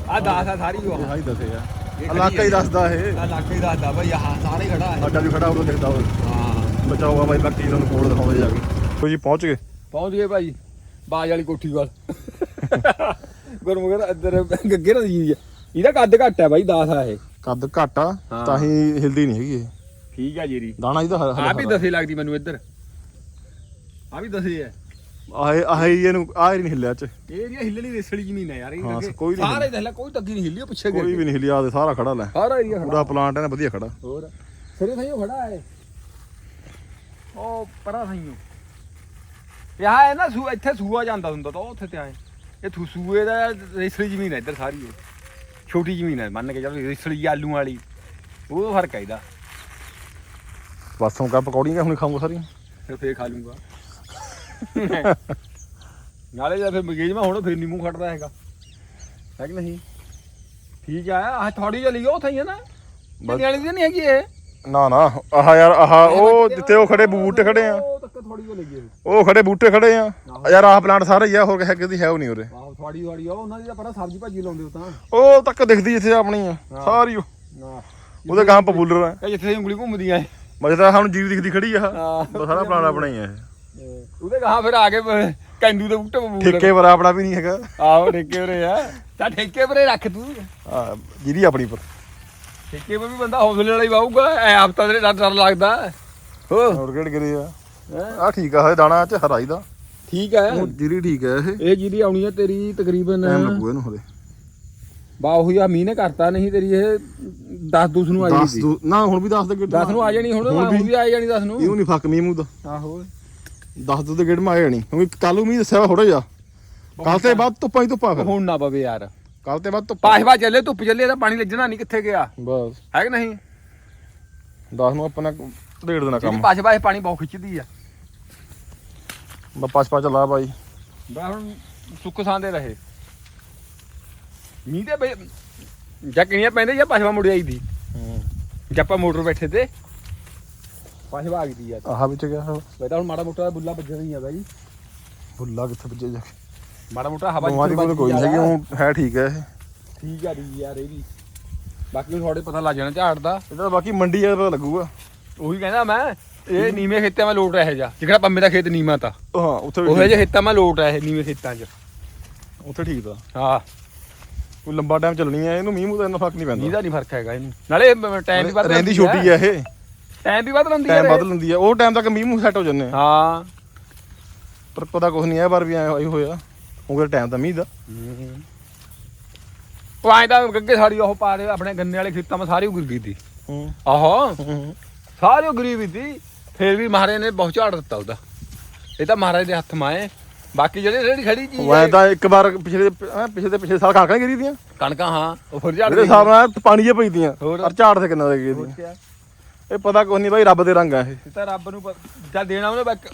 ਆ 10 ਆ ਸਾਰੀ ਉਹ। ਹਾਂ ਹੀ ਦੱਸੇ ਆ। ਇਲਾਕਾ ਹੀ ਦੱਸਦਾ ਇਹ। ਆ ਲੱਖ ਹੀ ਦੱਸਦਾ ਬਈ ਆਹ ਸਾਰੇ ਖੜਾ ਹੈ। ਸਾਡਾ ਵੀ ਖੜਾ ਉਹ ਦਿਖਦਾ ਹੋਵੇ ਹਾਂ। ਬਚਾਓਗਾ ਬਾਈ ਬਾਕੀ ਇਹਨਾਂ ਨੂੰ ਕੋਲ ਦਿਖਾਉਂਦੇ ਜਾ ਕੇ। ਕੋਈ ਜੀ ਪਹੁੰਚ ਗਏ? ਪਹੁੰਚ ਗਏ ਭਾਈ। ਬਾਜ ਵਾਲੀ ਕੋਠੀ ਵੱਲ। ਗੁਰਮੁਖਰ ਇੱਧਰ ਗੱਗੇ ਦਾ ਜੀ ਇਹਦਾ ਕੱਦ ਘੱਟ ਹੈ ਬਾਈ 10 ਆ ਇਹ। ਕੱਦ ਘੱਟ ਆ ਹਾਂ। ਤਾਂ ਹੀ ਹਿਲਦੀ ਨਹੀਂ ਹੈਗੀ ਇਹ। ਠੀਕ ਆ ਜੀਰੀ। ਦਾਣਾ ਇਹਦਾ ਹਰਾ ਆ ਵੀ ਦਸੇ ਲੱਗਦੀ ਮੈਨੂੰ ਇੱਧਰ। ਆ ਵੀ ਦਸੇ ਹੈ ਆਹੇ ਆਹੇ ਇਹਨੂੰ ਆਹ ਹੀ ਨਹੀਂ ਹਿੱਲਿਆ ਚ। ਇਹ ਏਰੀਆ ਹਿੱਲਣੀ ਰੇਸੜੀ ਜ਼ਮੀਨ ਹੈ ਯਾਰ ਇਹ ਹਾਂ, ਅੱਗੇ। ਕੋਈ ਨਹੀਂ ਸਾਰੇ ਦੇਖ ਲੈ ਕੋਈ ਤੱਕੀ ਨਹੀਂ ਹਿੱਲੀ ਉਹ ਪਿੱਛੇ ਕੋਈ ਵੀ ਨਹੀਂ ਹਿੱਲਿਆ ਤੇ ਸਾਰਾ ਖੜਾ ਲੈ। ਸਾਰਾ ਏਰੀਆ ਖੜਾ ਪੂਰਾ ਪਲਾਂਟ ਹੈ ਨਾ ਵਧੀਆ ਖੜਾ। ਹੋਰ ਸਿਰੇ ਉਹ ਖੜਾ ਹੈ। ਉਹ ਪਰਾ ਉਹ ਯਾ ਹੈ ਨਾ ਸੂ ਇੱਥੇ ਸੂਆ ਜਾਂਦਾ ਹੁੰਦਾ ਤਾਂ ਉਹ ਉੱਥੇ ਤੇ ਆਏ। ਇਹ ਥੂ ਸੂਏ ਦਾ ਰੇਸੜੀ ਜ਼ਮੀਨ ਹੈ ਇੱਧਰ ਸਾਰੀ ਉਹ ਛੋਟੀ ਜ਼ਮੀਨ ਹੈ ਮੰਨ ਕੇ ਚੱਲ ਰੇਸੜੀ ਆਲੂ ਵਾਲੀ। ਉਹ ਫ਼ਰਕ ਹੈ ਇਹਦਾ। ਹੁਣ ਕਾ ਪਕੌੜੀਆਂ ਹੁਣ ਖਾਊਂਗਾ ਸਾਰੀਆਂ? ਫਿਰ ਫੇਰ ਖਾ ਲੂੰਗਾ ਨਾਲੇ ਜਾਂ ਫਿਰ ਮਗੇਜ ਮੈਂ ਹੁਣ ਫਿਰ ਨੀਮੂ ਖੜਦਾ ਹੈਗਾ। ਹੈ ਕਿ ਨਹੀਂ? ਠੀਕ ਆ ਆਹ ਥੋੜੀ ਜਿਹੀ ਲਈ ਉਹ ਥਈ ਹੈ ਨਾ। ਬਸ। ਨਿਆਣੀ ਦੀ ਨਹੀਂ ਹੈਗੀ ਇਹ। ਨਾ ਨਾ ਆਹ ਯਾਰ ਆਹ ਉਹ ਜਿੱਥੇ ਉਹ ਖੜੇ ਬੂਟੇ ਖੜੇ ਆ। ਉਹ ਤੱਕ ਥੋੜੀ ਜਿਹੀ ਲੱਗੀ ਉਹ ਖੜੇ ਬੂਟੇ ਖੜੇ ਆ। ਯਾਰ ਆਹ ਪਲਾਂਟ ਸਾਰੇ ਹੀ ਆ ਹੋਰ ਕਿਸੇ ਦੀ ਹੈ ਉਹ ਨਹੀਂ ਉਰੇ। ਆਹੋ ਥੋੜੀ ਥੋੜੀ ਉਹ ਉਹਨਾਂ ਦੀ ਤਾਂ ਪਤਾ ਸਬਜ਼ੀ ਭਾਜੀ ਲਾਉਂਦੇ ਉਹ ਤਾਂ। ਉਹ ਤੱਕ ਦਿਖਦੀ ਜਿੱਥੇ ਆਪਣੀ ਆ ਸਾਰੀ ਉਹਦੇ ਗਾਂ ਪਪੂਲਰ ਆ। ਜਿੱਥੇ ਉਂਗਲੀ ਘੁੰਮਦੀ ਆ ਮਜੇ ਤਾਂ ਸਾਨੂੰ ਜੀਵ ਦਿਖਦੀ ਖੜੀ ਆ ਸਾਰਾ ਪਲਾਂਟ ਆਪਣਾ ਹੀ ਆ ਉਹਦੇ ਗਾਂ ਫਿਰ ਆ ਕੇ ਕੈਂਡੂ ਦੇ ਬੂਟੇ ਬੂਟੇ ਠੇਕੇ ਪਰ ਆਪਣਾ ਵੀ ਨਹੀਂ ਹੈਗਾ। ਆਹੋ ਠੇਕੇ ਉਰੇ ਆ। ਤਾਂ ਠੇਕੇ ਪਰੇ ਰੱਖ ਤੂੰ। ਆ ਜਿਹੜੀ ਆਪਣੀ ਪਰ। ਠੇਕੇ 'ਤੇ ਵੀ ਬੰਦਾ ਹੌਸਲੇ ਵਾਲਾ ਹੀ ਵਾਹੂਗਾ ਐ ਹਫਤਾ ਦੇ ਡਰ ਡਰ ਲੱਗਦਾ। ਹੋ ਹੋਰ ਕਿਹੜੇ ਕਿਹੜੇ ਆ? ਆ ਠੀਕ ਆ ਇਹ ਦਾਣਾ ਚ ਹਰਾਈ ਦਾ। ਠੀਕ ਹੈ ਉਹ ਜਿਹੜੀ ਠੀਕ ਹੈ ਇਹ। ਇਹ ਜਿਹੜੀ ਆਉਣੀ ਹੈ ਤੇਰੀ ਤਕਰੀਬਨ ਟਾਈਮ ਲੱਗੂ ਇਹਨੂੰ ਹਲੇ। ਬਾ ਉਹੀ ਆ ਮੀਂਹ ਨੇ ਕਰਤਾ ਨਹੀਂ ਤੇਰੀ ਇਹ 10 ਦੂਸ ਨੂੰ ਆ 10 ਜਾਣੀ ਨਾ ਹੁਣ ਵੀ 10 ਦੇ ਗੇੜ 10 ਨੂੰ ਆ ਜਾਣੀ ਹੁਣ ਹੁਣ ਵੀ ਆ ਜਾਣੀ 10 ਨੂੰ। ਇਹਨੂੰ ਨਹੀਂ ਫੱਕ ਮੀਂਹ ਮੂੰਹ ਦਾ। ਆਹੋ। 10 ਦੇ ਗੇੜ ਮਾ ਆ ਜਾਣੀ। ਕਿਉਂਕਿ ਕੱਲ ਮੀਂਹ ਦੱਸਿਆ ਥੋੜਾ ਜਿਹਾ। ਕੱਲ ਤੇ ਬਾਅਦ ਧੁੱਪਾਂ ਹੀ ਧੁੱਪਾਂ ਫਿਰ। ਹੁਣ ਨਾ ਪਵੇ ਯਾਰ। ਕੱਲ ਤੇ ਬਾਅਦ ਧੁੱਪ ਪਾਸ਼ਵਾ ਚੱਲੇ ਧੁੱਪ ਚੱਲੇ ਤਾਂ ਪਾਣੀ ਲੱਜਣਾ ਨਹੀਂ ਕਿੱਥੇ ਗਿਆ। ਬਸ। ਹੈ ਕਿ ਨਹੀਂ? 10 ਨੂੰ ਆਪਣਾ ਢੇੜ ਦੇਣਾ ਜਿਹੜੀ ਕੰਮ। ਪਾਸ਼ਵਾ ਇਹ ਪਾਣੀ ਬਹੁਤ ਖਿੱਚਦੀ ਆ। ਬਸ ਪਛ ਪਾ ਚੱਲਾ ਬਾਈ। ਬਾ ਹੁਣ ਸੁੱਕ ਸਾਂਦੇ ਰਹੇ। ਮੀਂਹ ਦੇ ਬਈ ਜਾਂ ਕਿਣੀਆਂ ਪੈਂਦੇ ਜਾਂ ਪਾਸ਼ਵਾ ਮੁੜ ਆਈ ਦੀ ਜੇ ਆਪਾਂ ਮੋਟਰ ਬੈਠੇ ਤੇ ਪਾਸ਼ਵਾ ਆ ਗਈ ਦੀ ਯਾਰ ਆਹ ਵਿੱਚ ਗਿਆ। ਬੇਟਾ ਹੁਣ ਮਾੜਾ ਮੋਟਾ ਬੁੱਲਾ ਵੱਜਣਾ ਹੀ ਆ ਬਾਈ। ਭੁੱਲਾ ਕਿੱਥੇ ਵੱਜੇ ਜਾ ਕੇ? ਮਾੜਾ ਮੋਟਾ ਹਵਾ ਜਿੱਥੇ ਕੋਲ ਕੋਈ ਨਹੀਂ ਹੈਗੀ ਆ। ਉਹ ਹੈ ਠੀਕ ਹੈ। ਇਹ ਠੀਕ ਆ ਰਹੀ ਯਾਰ ਇਹ ਵੀ। ਬਾਕੀ ਨੂੰ ਥੋੜੇ ਪਤਾ ਲੱਗ ਜਾਣਾ ਝਾੜ ਦਾ। ਇਹਦਾ ਤਾਂ ਬਾਕੀ ਮੰਡੀ ਆ ਪਤਾ ਲੱਗੂਗਾ। ਉਹੀ ਕਹਿੰਦਾ ਮੈਂ ਇਹ ਨੀਵੇਂ ਖੇਤਾਂ ਮੈਂ ਲੋਟ ਰਹਿ ਜਾ ਜਿਹੜਾ ਪੰਮੇ ਦਾ ਖੇਤ ਨੀਵਾਂ ਤਾਂ। ਹਾਂ ਉੱਥੇ ਉਹ ਵੀ ਜਿਹੇ ਖੇਤਾਂ ਮੈਂ ਲੋਟ ਹੈ ਨੀਵੇਂ ਖੇਤਾਂ 'ਚ। ਉੱਥੇ ਠੀਕ ਦਾ ਹਾਂ। ਕੋਈ ਲੰਬਾ ਟਾਈਮ ਚੱਲਣੀ ਹੈ ਇਹਨੂੰ ਮੀਂਹ ਮੂੰਹ ਦਾ ਇੰਨਾ ਫ਼ਰਕ ਨਹੀਂ ਪੈਂਦਾ। ਦਾ ਨਹੀਂ ਫ਼ਰਕ ਹੈਗਾ ਇਹਨੂੰ। ਨਾਲੇ ਟਾਈਮ ਵੀ ਵੱਧ ਰਹਿੰਦੀ ਛੋਟੀ ਹੈ ਇਹ। ਟਾਈਮ ਵੀ ਵੱਧ ਲੈਂਦੀ ਟਾਈਮ ਹੈ ਵੱਧ ਲੈਂਦੀ ਹੈ ਉਹ ਟਾਈਮ ਤੱਕ ਮੀਂਹ ਮੂੰਹ ਸੈੱਟ ਹੋ ਜੰਨੇ ਹਾਂ। ਪਰ ਪਤਾ ਕੁਝ ਨਹੀਂ ਹੈ ਪਰ ਵੀ ਆਈ ਹੋਇਆ। ਉਹ ਟਾਈਮ ਤਾਂ ਮੀਂਹ ਦਾ। ਉਹ ਐਂ ਤਾਂ ਗੱਗੇ ਸਾਰੀ ਉਹ ਪਾ ਦੇ ਆਪਣੇ ਗੰਨੇ ਵਾਲੇ ਖੇਤਾਂ 'ਚ ਸਾਰੀ ਉਗਰ ਗਈ ਹੂੰ। ਆਹੋ। ਹੂੰ। ਸਾਰੀ ਉਗਰੀ ਵੀ ਤੀ ਫੇਰ ਵੀ ਮਹਾਰਾਜ ਨੇ ਬਹੁਤ ਝਾੜ ਦਿੱਤਾ ਉਹਦਾ। ਇਹ ਤਾਂ ਮਹਾਰਾਜ ਦੇ ਹੱਥ ਮਾਏ ਬਾਕੀ ਜਿਹੜੇ ਜਿਹੜੀ ਖੜੀ ਚੀਜ਼ ਉਹ ਐਂ ਤਾਂ ਇੱਕ ਵਾਰ ਪਿਛਲੇ ਹੈਂ, ਪਿਛਲੇ ਤੇ ਪਿਛਲੇ ਸਾਲ ਕਾਕਾਂ ਗਿਰੀ ਦੀਆਂ। ਕਣਕਾਂ ਹਾਂ ਉਹ ਫਿਰ ਝਾੜ ਜਿਹੜੇ ਹਿਸਾਬ ਨਾਲ ਪਾਣੀ ਜੇ ਪਈ ਦੀਆਂ ਹੋਰ। ਪਰ ਝਾੜ ਤੇ ਕਿੰਨਾ ਦੇ ਗਏ ਇਹ ਪਤਾ ਕੁਝ ਨਹੀਂ ਬਾਈ ਰੱਬ ਦੇ ਰੰਗ ਆ ਇਹ। ਇਹ ਤਾਂ ਰੱਬ ਨੂੰ ਜਦ ਦੇਣਾ ਉਹਨੇ ਬੱਕ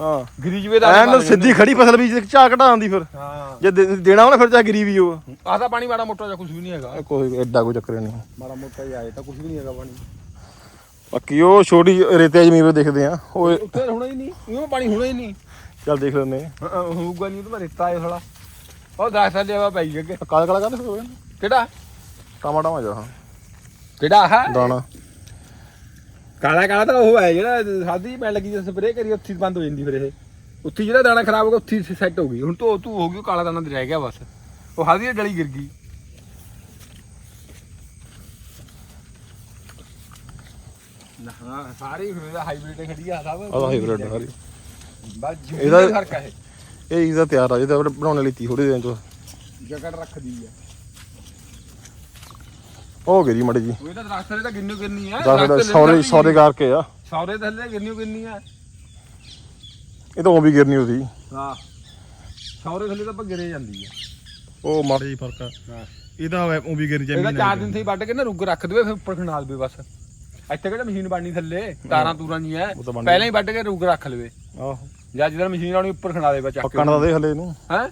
ਹਾਂ। ਗਰੀ ਜਵੇ ਦਾ ਐਨ ਸਿੱਧੀ ਖੜੀ ਫਸਲ ਵੀ ਜੇ ਝਾੜ ਘਟਾ ਆਂਦੀ ਫਿਰ। ਹਾਂ। ਜੇ ਦੇਣਾ ਉਹਨੇ ਫਿਰ ਚਾਹ ਗਰੀ ਵੀ ਉਹ ਆਹ ਤਾਂ ਪਾਣੀ ਮਾੜਾ ਮੋਟਾ ਜਾਂ ਕੁਝ ਵੀ ਨਹੀਂ ਹੈਗਾ। ਕੋਈ ਐਡਾ ਕੋਈ ਚੱਕਰ ਨਹੀਂ। ਮਾੜਾ ਮੋਟਾ ਹੀ ਆਏ ਤਾਂ ਕੁਝ ਵੀ ਨਹੀਂ ਹੈਗਾ ਪਾਣੀ। ਬਾਕੀ ਉਹ ਛੋਟੀ ਰੇਤੇ ਜ਼ਮੀਨ 'ਤੇ ਦੇਖਦੇ ਆ ਉਹ ਉੱਥੇ ਹੋਣਾ ਹੀ ਨਹੀਂ। ਉਹ ਪਾਣੀ ਹੋਣਾ ਹੀ ਨਹੀਂ। ਚੱਲ ਦੇਖ ਹਾਂ, ਹੋਊਗਾ ਨਹੀਂ ਉਹ ਤਾਂ ਰੇਤਾ ਆਏ ਥੋੜਾ ਉਹ ਦਾਖ ਥੱਲੇ ਆ ਪਈ ਅੱਗੇ। ਕਾਲਾ ਕਾਲਾ ਕਹਿੰਦੇ ਕਿਹੜਾ? ਟਮਾਟਾ ਮਾ ਜਾ ਕਿਹੜਾ ਹੈ ਦਾਣਾ। ਕਾਲਾ ਕਾਲਾ ਤਾਂ ਉਹ ਹੈ ਜਿਹੜਾ ਸਾਦੀ ਪੈਣ ਲੱਗੀ ਜੇ ਸਪਰੇਅ ਕਰੀ ਉੱਥੇ ਹੀ ਬੰਦ ਹੋ ਜਾਂਦੀ ਫਿਰ ਇਹ। ਉੱਥੇ ਜਿਹੜਾ ਦਾਣਾ ਖਰਾਬ ਹੋ ਗਿਆ ਉੱਥੇ ਸੈੱਟ ਹੋ ਗਈ। ਹੁਣ ਧੋ ਧੂ ਹੋ ਗਈ ਕਾਲਾ ਦਾਣਾ ਤੇ ਰਹਿ ਗਿਆ ਬਸ। ਉਹ ਹਾਦੀ ਦੀ ਡਲੀ ਗਿਰ ਗਈ। ਨਾ ਸਾਰੇ ਇਹਦਾ ਹਾਈਬ੍ਰਿਡ ਖੜੀ ਆ ਸਭ। ਆਹ ਹਾਈਬ੍ਰਿਡ ਸਾਰੀ ਬਸ ਇਹਦਾ- ਇਹਦਾ ਫ਼ਰਕ ਹੈ ਇਹ। ਇਹਦਾ ਤਿਆਰ ਆ ਜਿਹਦਾ ਬਣਾਉਣ ਲਈ ਤੀ ਥੋੜੇ ਦਿਨ ਚ। ਜਗੜ ਰੱਖਦੀ ਆ। ਹੋ ਗਈ ਮੜੀ ਜੀ। ਉਹ ਇਹਦਾ ਦਰਖਤ ਥੱਲੇ ਤਾਂ ਗਿੰਨੂ ਗਿੰਨੀ ਆ ਦਰਖਤ ਸੌਰੇ ਤਾਂ ਸੌਰੇ ਕਰਕੇ ਆ। ਸੌਰੇ ਥੱਲੇ ਗਿੰਨੂ ਗਿੰਨੀ ਆ। ਇਹ ਤਾਂ ਉਹ ਵੀ ਗਿਰਨੀ ਉਹਦੀ। ਹਾਂ। ਸੌਰੇ ਥੱਲੇ ਤਾਂ ਭੱਗਰੇ ਜਾਂਦੀ ਆ। ਉਹ ਮਾੜੀ ਜੀ ਫ਼ਰਕ ਆ। ਇਹਦਾ ਉਹ ਵੀ ਗਿਰਨੀ ਇਹਦਾ ਚਾਰ ਦਿਨ ਤੇ ਵੱਢ ਕੇ ਨਾ ਰੁੱਗ ਰੱਖ ਦੇਵੇ ਫਿਰ ਉੱਪਰ ਖਣਾ ਦੇਵੇ ਬਸ। ਇੱਥੇ ਕਿਹੜਾ ਮਸ਼ੀਨ ਬਣਨੀ ਥੱਲੇ? ਤਾਰਾਂ ਤੂਰਾਂ ਨਹੀਂ ਐ। ਤਾਂ। ਪਹਿਲਾਂ ਹੀ ਵੱਢ ਕੇ ਰੁੱਗ ਰੱਖ ਲਵੇ। ਆਹੋ। ਜਾਂ ਜਦੋਂ ਮਸ਼ੀਨ ਆਉਣੀ ਉੱਪਰ ਖੜਾ ਦੇ ਬਾ ਚੱਕ ਪੱਕਣ ਦਾ ਦੇਖ ਹਲੇ ਇਹਨੂੰ। ਹੈ?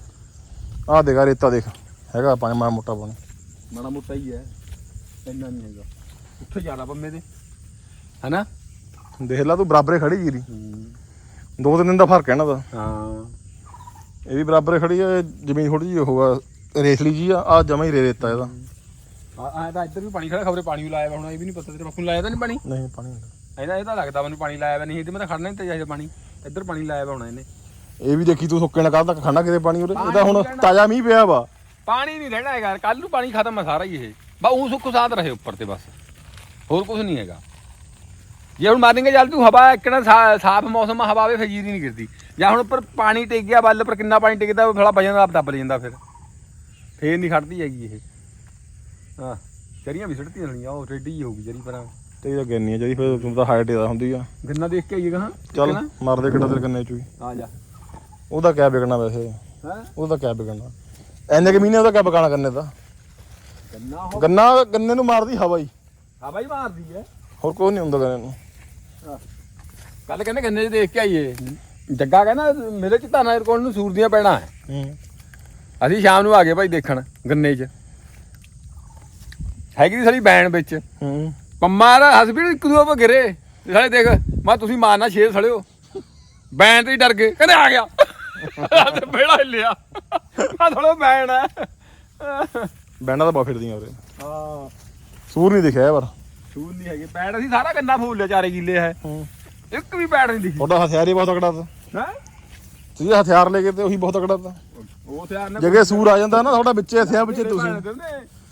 ਆਹ ਦੇਖਾ ਰੇਤਾ ਦੇਖ। ਹੈਗਾ ਪਾਣੀ ਮਾੜਾ ਮੋਟਾ ਪਾਣੀ ਮਾੜਾ ਮੋਟਾ ਹੀ ਹੈ ਇੰਨਾ ਨਹੀਂ ਹੈਗਾ। ਉੱਥੇ ਜ਼ਿਆਦਾ ਪੰਮੇ ਦੇ। ਹੈਨਾ? ਦੇਖ ਲੈ ਤੂੰ ਬਰਾਬਰੇ ਖੜੀ ਜੀਰੀ। ਦੋ ਤਿੰਨ ਦਿਨ ਦਾ ਫ਼ਰਕ ਹੈ ਇਹਨਾਂ ਦਾ। ਹਾਂ। ਇਹ ਵੀ ਬਰਾਬਰੇ ਖੜੀ ਹੈ ਜ਼ਮੀਨ ਥੋੜੀ ਜਿਹੀ ਉਹ ਆ ਰੇਤਲੀ ਜੀ ਆ ਆ ਜਮਾ ਹੀ ਰੇ ਰੇਤਾ ਇਹਦਾ। ਆ ਆ ਤਾਂ ਇੱਧਰ ਵੀ ਪਾਣੀ ਖੜਾ ਖਬਰੇ ਪਾਣੀ ਵੀ ਲਾਇਆ ਵਾ ਹੁਣ ਇਹ ਵੀ ਨਹੀਂ ਪਤਾ ਤੇਰੇ ਬਾਪੂ ਨੂੰ ਲਾਇਆ ਤਾਂ ਨਹੀਂ ਪਾਣੀ? ਨਹੀਂ ਪਾਣੀ। ਇਹਦਾ ਇਹ ਤਾਂ ਲੱਗਦਾ ਮੈਨੂੰ ਪਾਣੀ ਲਾਇਆ ਵਾ ਨਹੀਂ ਤੇ ਮੈਂ ਤਾਂ ਖੜਨਾ ਨਹੀਂ ਤੇ ਚਾਹੀਦਾ ਪਾਣੀ ਇੱਧਰ ਪਾਣੀ ਲਾਇਆ ਵਾ ਹੁਣ ਇਹਨੇ। ਇਹ ਵੀ ਦੇਖੀ ਤੂੰ ਸੁੱਕੇ ਨਾ ਕੱਲ ਤੱਕ ਖੰਡਾ ਕਿਤੇ ਪਾਣੀ ਉਰੇ। ਇਹਦਾ ਹੁਣ ਤਾਜ਼ਾ ਮੀਂਹ ਪਿਆ ਵਾ। ਪਾਣੀ ਨਹੀਂ ਰਹਿਣਾ ਹੈਗਾ ਕੱਲ ਨੂੰ ਪਾਣੀ ਖਤਮ ਆ ਸਾਰਾ ਹੀ ਇਹ। ਬਾ ਉਹ ਸੁੱਕ ਸਾਧ ਰਹੇ ਉੱਪਰ ਤੇ ਬਸ। ਹੋਰ ਕੁਝ ਨਹੀਂ ਹੈਗਾ। ਜੇ ਹੁਣ ਮਾਰਨਗੇ ਚੱਲ ਤੂੰ ਹਵਾ ਇੱਕਣਾ ਸਾਫ਼ ਮੌਸਮ ਹਵਾ ਆਵੇ ਫਿਰ ਜੀਰੀ ਨਹੀਂ ਗਿਰਦੀ ਜਾਂ ਹੁਣ ਉੱਪਰ ਪਾਣੀ ਟਿਕ ਗਿਆ ਬੱਲ ਪਰ ਕਿੰਨਾ ਪਾਣੀ ਟਿਕਦਾ ਉਹ ਥੋੜਾ ਵਜਨ ਆਪ ਦੱਬ ਜਾਂਦਾ ਫਿਰ। ਫੇਰ ਨਹੀਂ ਖੜਦੀ ਹੈਗੀ ਇਹ। ਹਾਂ ਚਰੀਆਂ ਵੀ ਸਿੱਟਦੀਆਂ ਹੋਣੀਆਂ ਉਹ ਟੇਢੀ ਹੀ ਹੋਊਗੀ ਜਰੀ ਪਰਾਂ। ਤੇ ਇਹਦਾ ਗਿਣਨੀ ਆ ਜਿਹੜੀ ਫਿਰ ਤੂੰ ਤਾਂ ਹਾਈਟ ਇਹਦਾ ਹੁੰਦੀ ਆ। ਗੰਨਾ ਦੇਖ ਕੇ ਆਈਏਗਾ ਹਾਂ ਚੱਲ ਮਾਰ ਦੇ ਕਿੱਡਾ ਤੇਰੇ ਕੰਨੇ ਚੂਈ ਆ ਜਾ। ਉਹਦਾ ਕਿਆ ਵਿਕਣਾ ਵੈਸੇ? ਹੈ? ਉਹਦਾ ਕਿਆ ਵਿਕਣਾ ਐਨੇ ਕਿ ਮਹੀਨੇ ਉਹਦਾ ਕਿਆ ਵਿਕਾਣਾ ਕੰਨੇ ਦਾ? ਗੰਨਾ ਹੋ ਗੰਨਾ ਗੰਨੇ ਨੂੰ ਮਾਰਦੀ ਹਵਾ ਹੀ। ਹਵਾ ਹੀ ਮਾਰਦੀ ਹੈ। ਹੋਰ ਕੋਈ ਨਹੀਂ ਹੁੰਦਾ ਗੰਨੇ ਨੂੰ। ਕੱਲ ਕਹਿੰਦੇ ਗੰਨੇ 'ਚ ਦੇਖ ਕੇ ਆਈਏ। ਜੱਗਾ ਕਹਿੰਦਾ ਮੇਰੇ ਚ ਧਾਨਾ ਕੋਲ ਨੂੰ ਸੂਰ ਦੀਆਂ ਪੈਣਾ ਹੈ। ਅਸੀਂ ਸ਼ਾਮ ਨੂੰ ਆ ਗਏ ਭਾਈ ਦੇਖਣ ਗੰਨੇ 'ਚ। ਹੈਗੀ ਦੀ ਸਾਡੀ ਬੈਣ ਵਿੱਚ। ਹੂੰ। ਪੰਮਾ ਦਾ ਹਸਬੀਡ ਇੱਕ ਦੂਏ ਉੱਪਰ ਗਿਰੇ ਸਾਲੇ ਦੇਖ ਮੈਂ ਤੁਸੀਂ ਮਾਰਨਾ ਛੇ ਸੜਿਓ। ਬੈਣ ਤੇ ਹੀ ਡਰ ਗਏ। ਕਹਿੰਦੇ ਆ ਗਿਆ। ਤੇ ਬੇੜਾ ਹਿੱਲਿਆ। ਆ ਥੋੜਾ ਬੈਣ ਹੈ। ਬੈਂਡਾ ਤਾਂ ਬਾ ਫਿਰਦੀਆਂ ਉਰੇ। ਹਾਂ। ਸੂਰ ਨਹੀਂ ਦਿਖਿਆ ਪਰ ਸੂਰ ਨਹੀਂ ਹੈਗੇ। ਬੈਣ ਅਸੀਂ ਸਾਰਾ ਗੰਨਾ ਫੂਲ ਲਿਆ ਚਾਰੇ ਕਿੱਲੇ ਹੈ। ਹੂੰ। ਇੱਕ ਵੀ ਬੈਣ ਨਹੀਂ ਦਿਖੀ। ਤੁਹਾਡਾ ਹਥਿਆਰ ਹੀ ਬਹੁਤ ਤਕੜਾ ਤਾ। ਹੈ? ਤੁਸੀਂ ਹਥਿਆਰ ਲੈ ਕੇ ਤੇ ਉਹੀ ਬਹੁਤ ਤਕੜਾ ਤਾ। ਉਹ ਤੇ ਨਾ ਜਗੇ ਸੂਰ ਆ ਜਾਂਦਾ ਨਾ ਤੁਹਾਡਾ ਵਿੱਚੇ ਹਥਿਆਰ ਵਿੱਚੇ ਤੁਸੀਂ।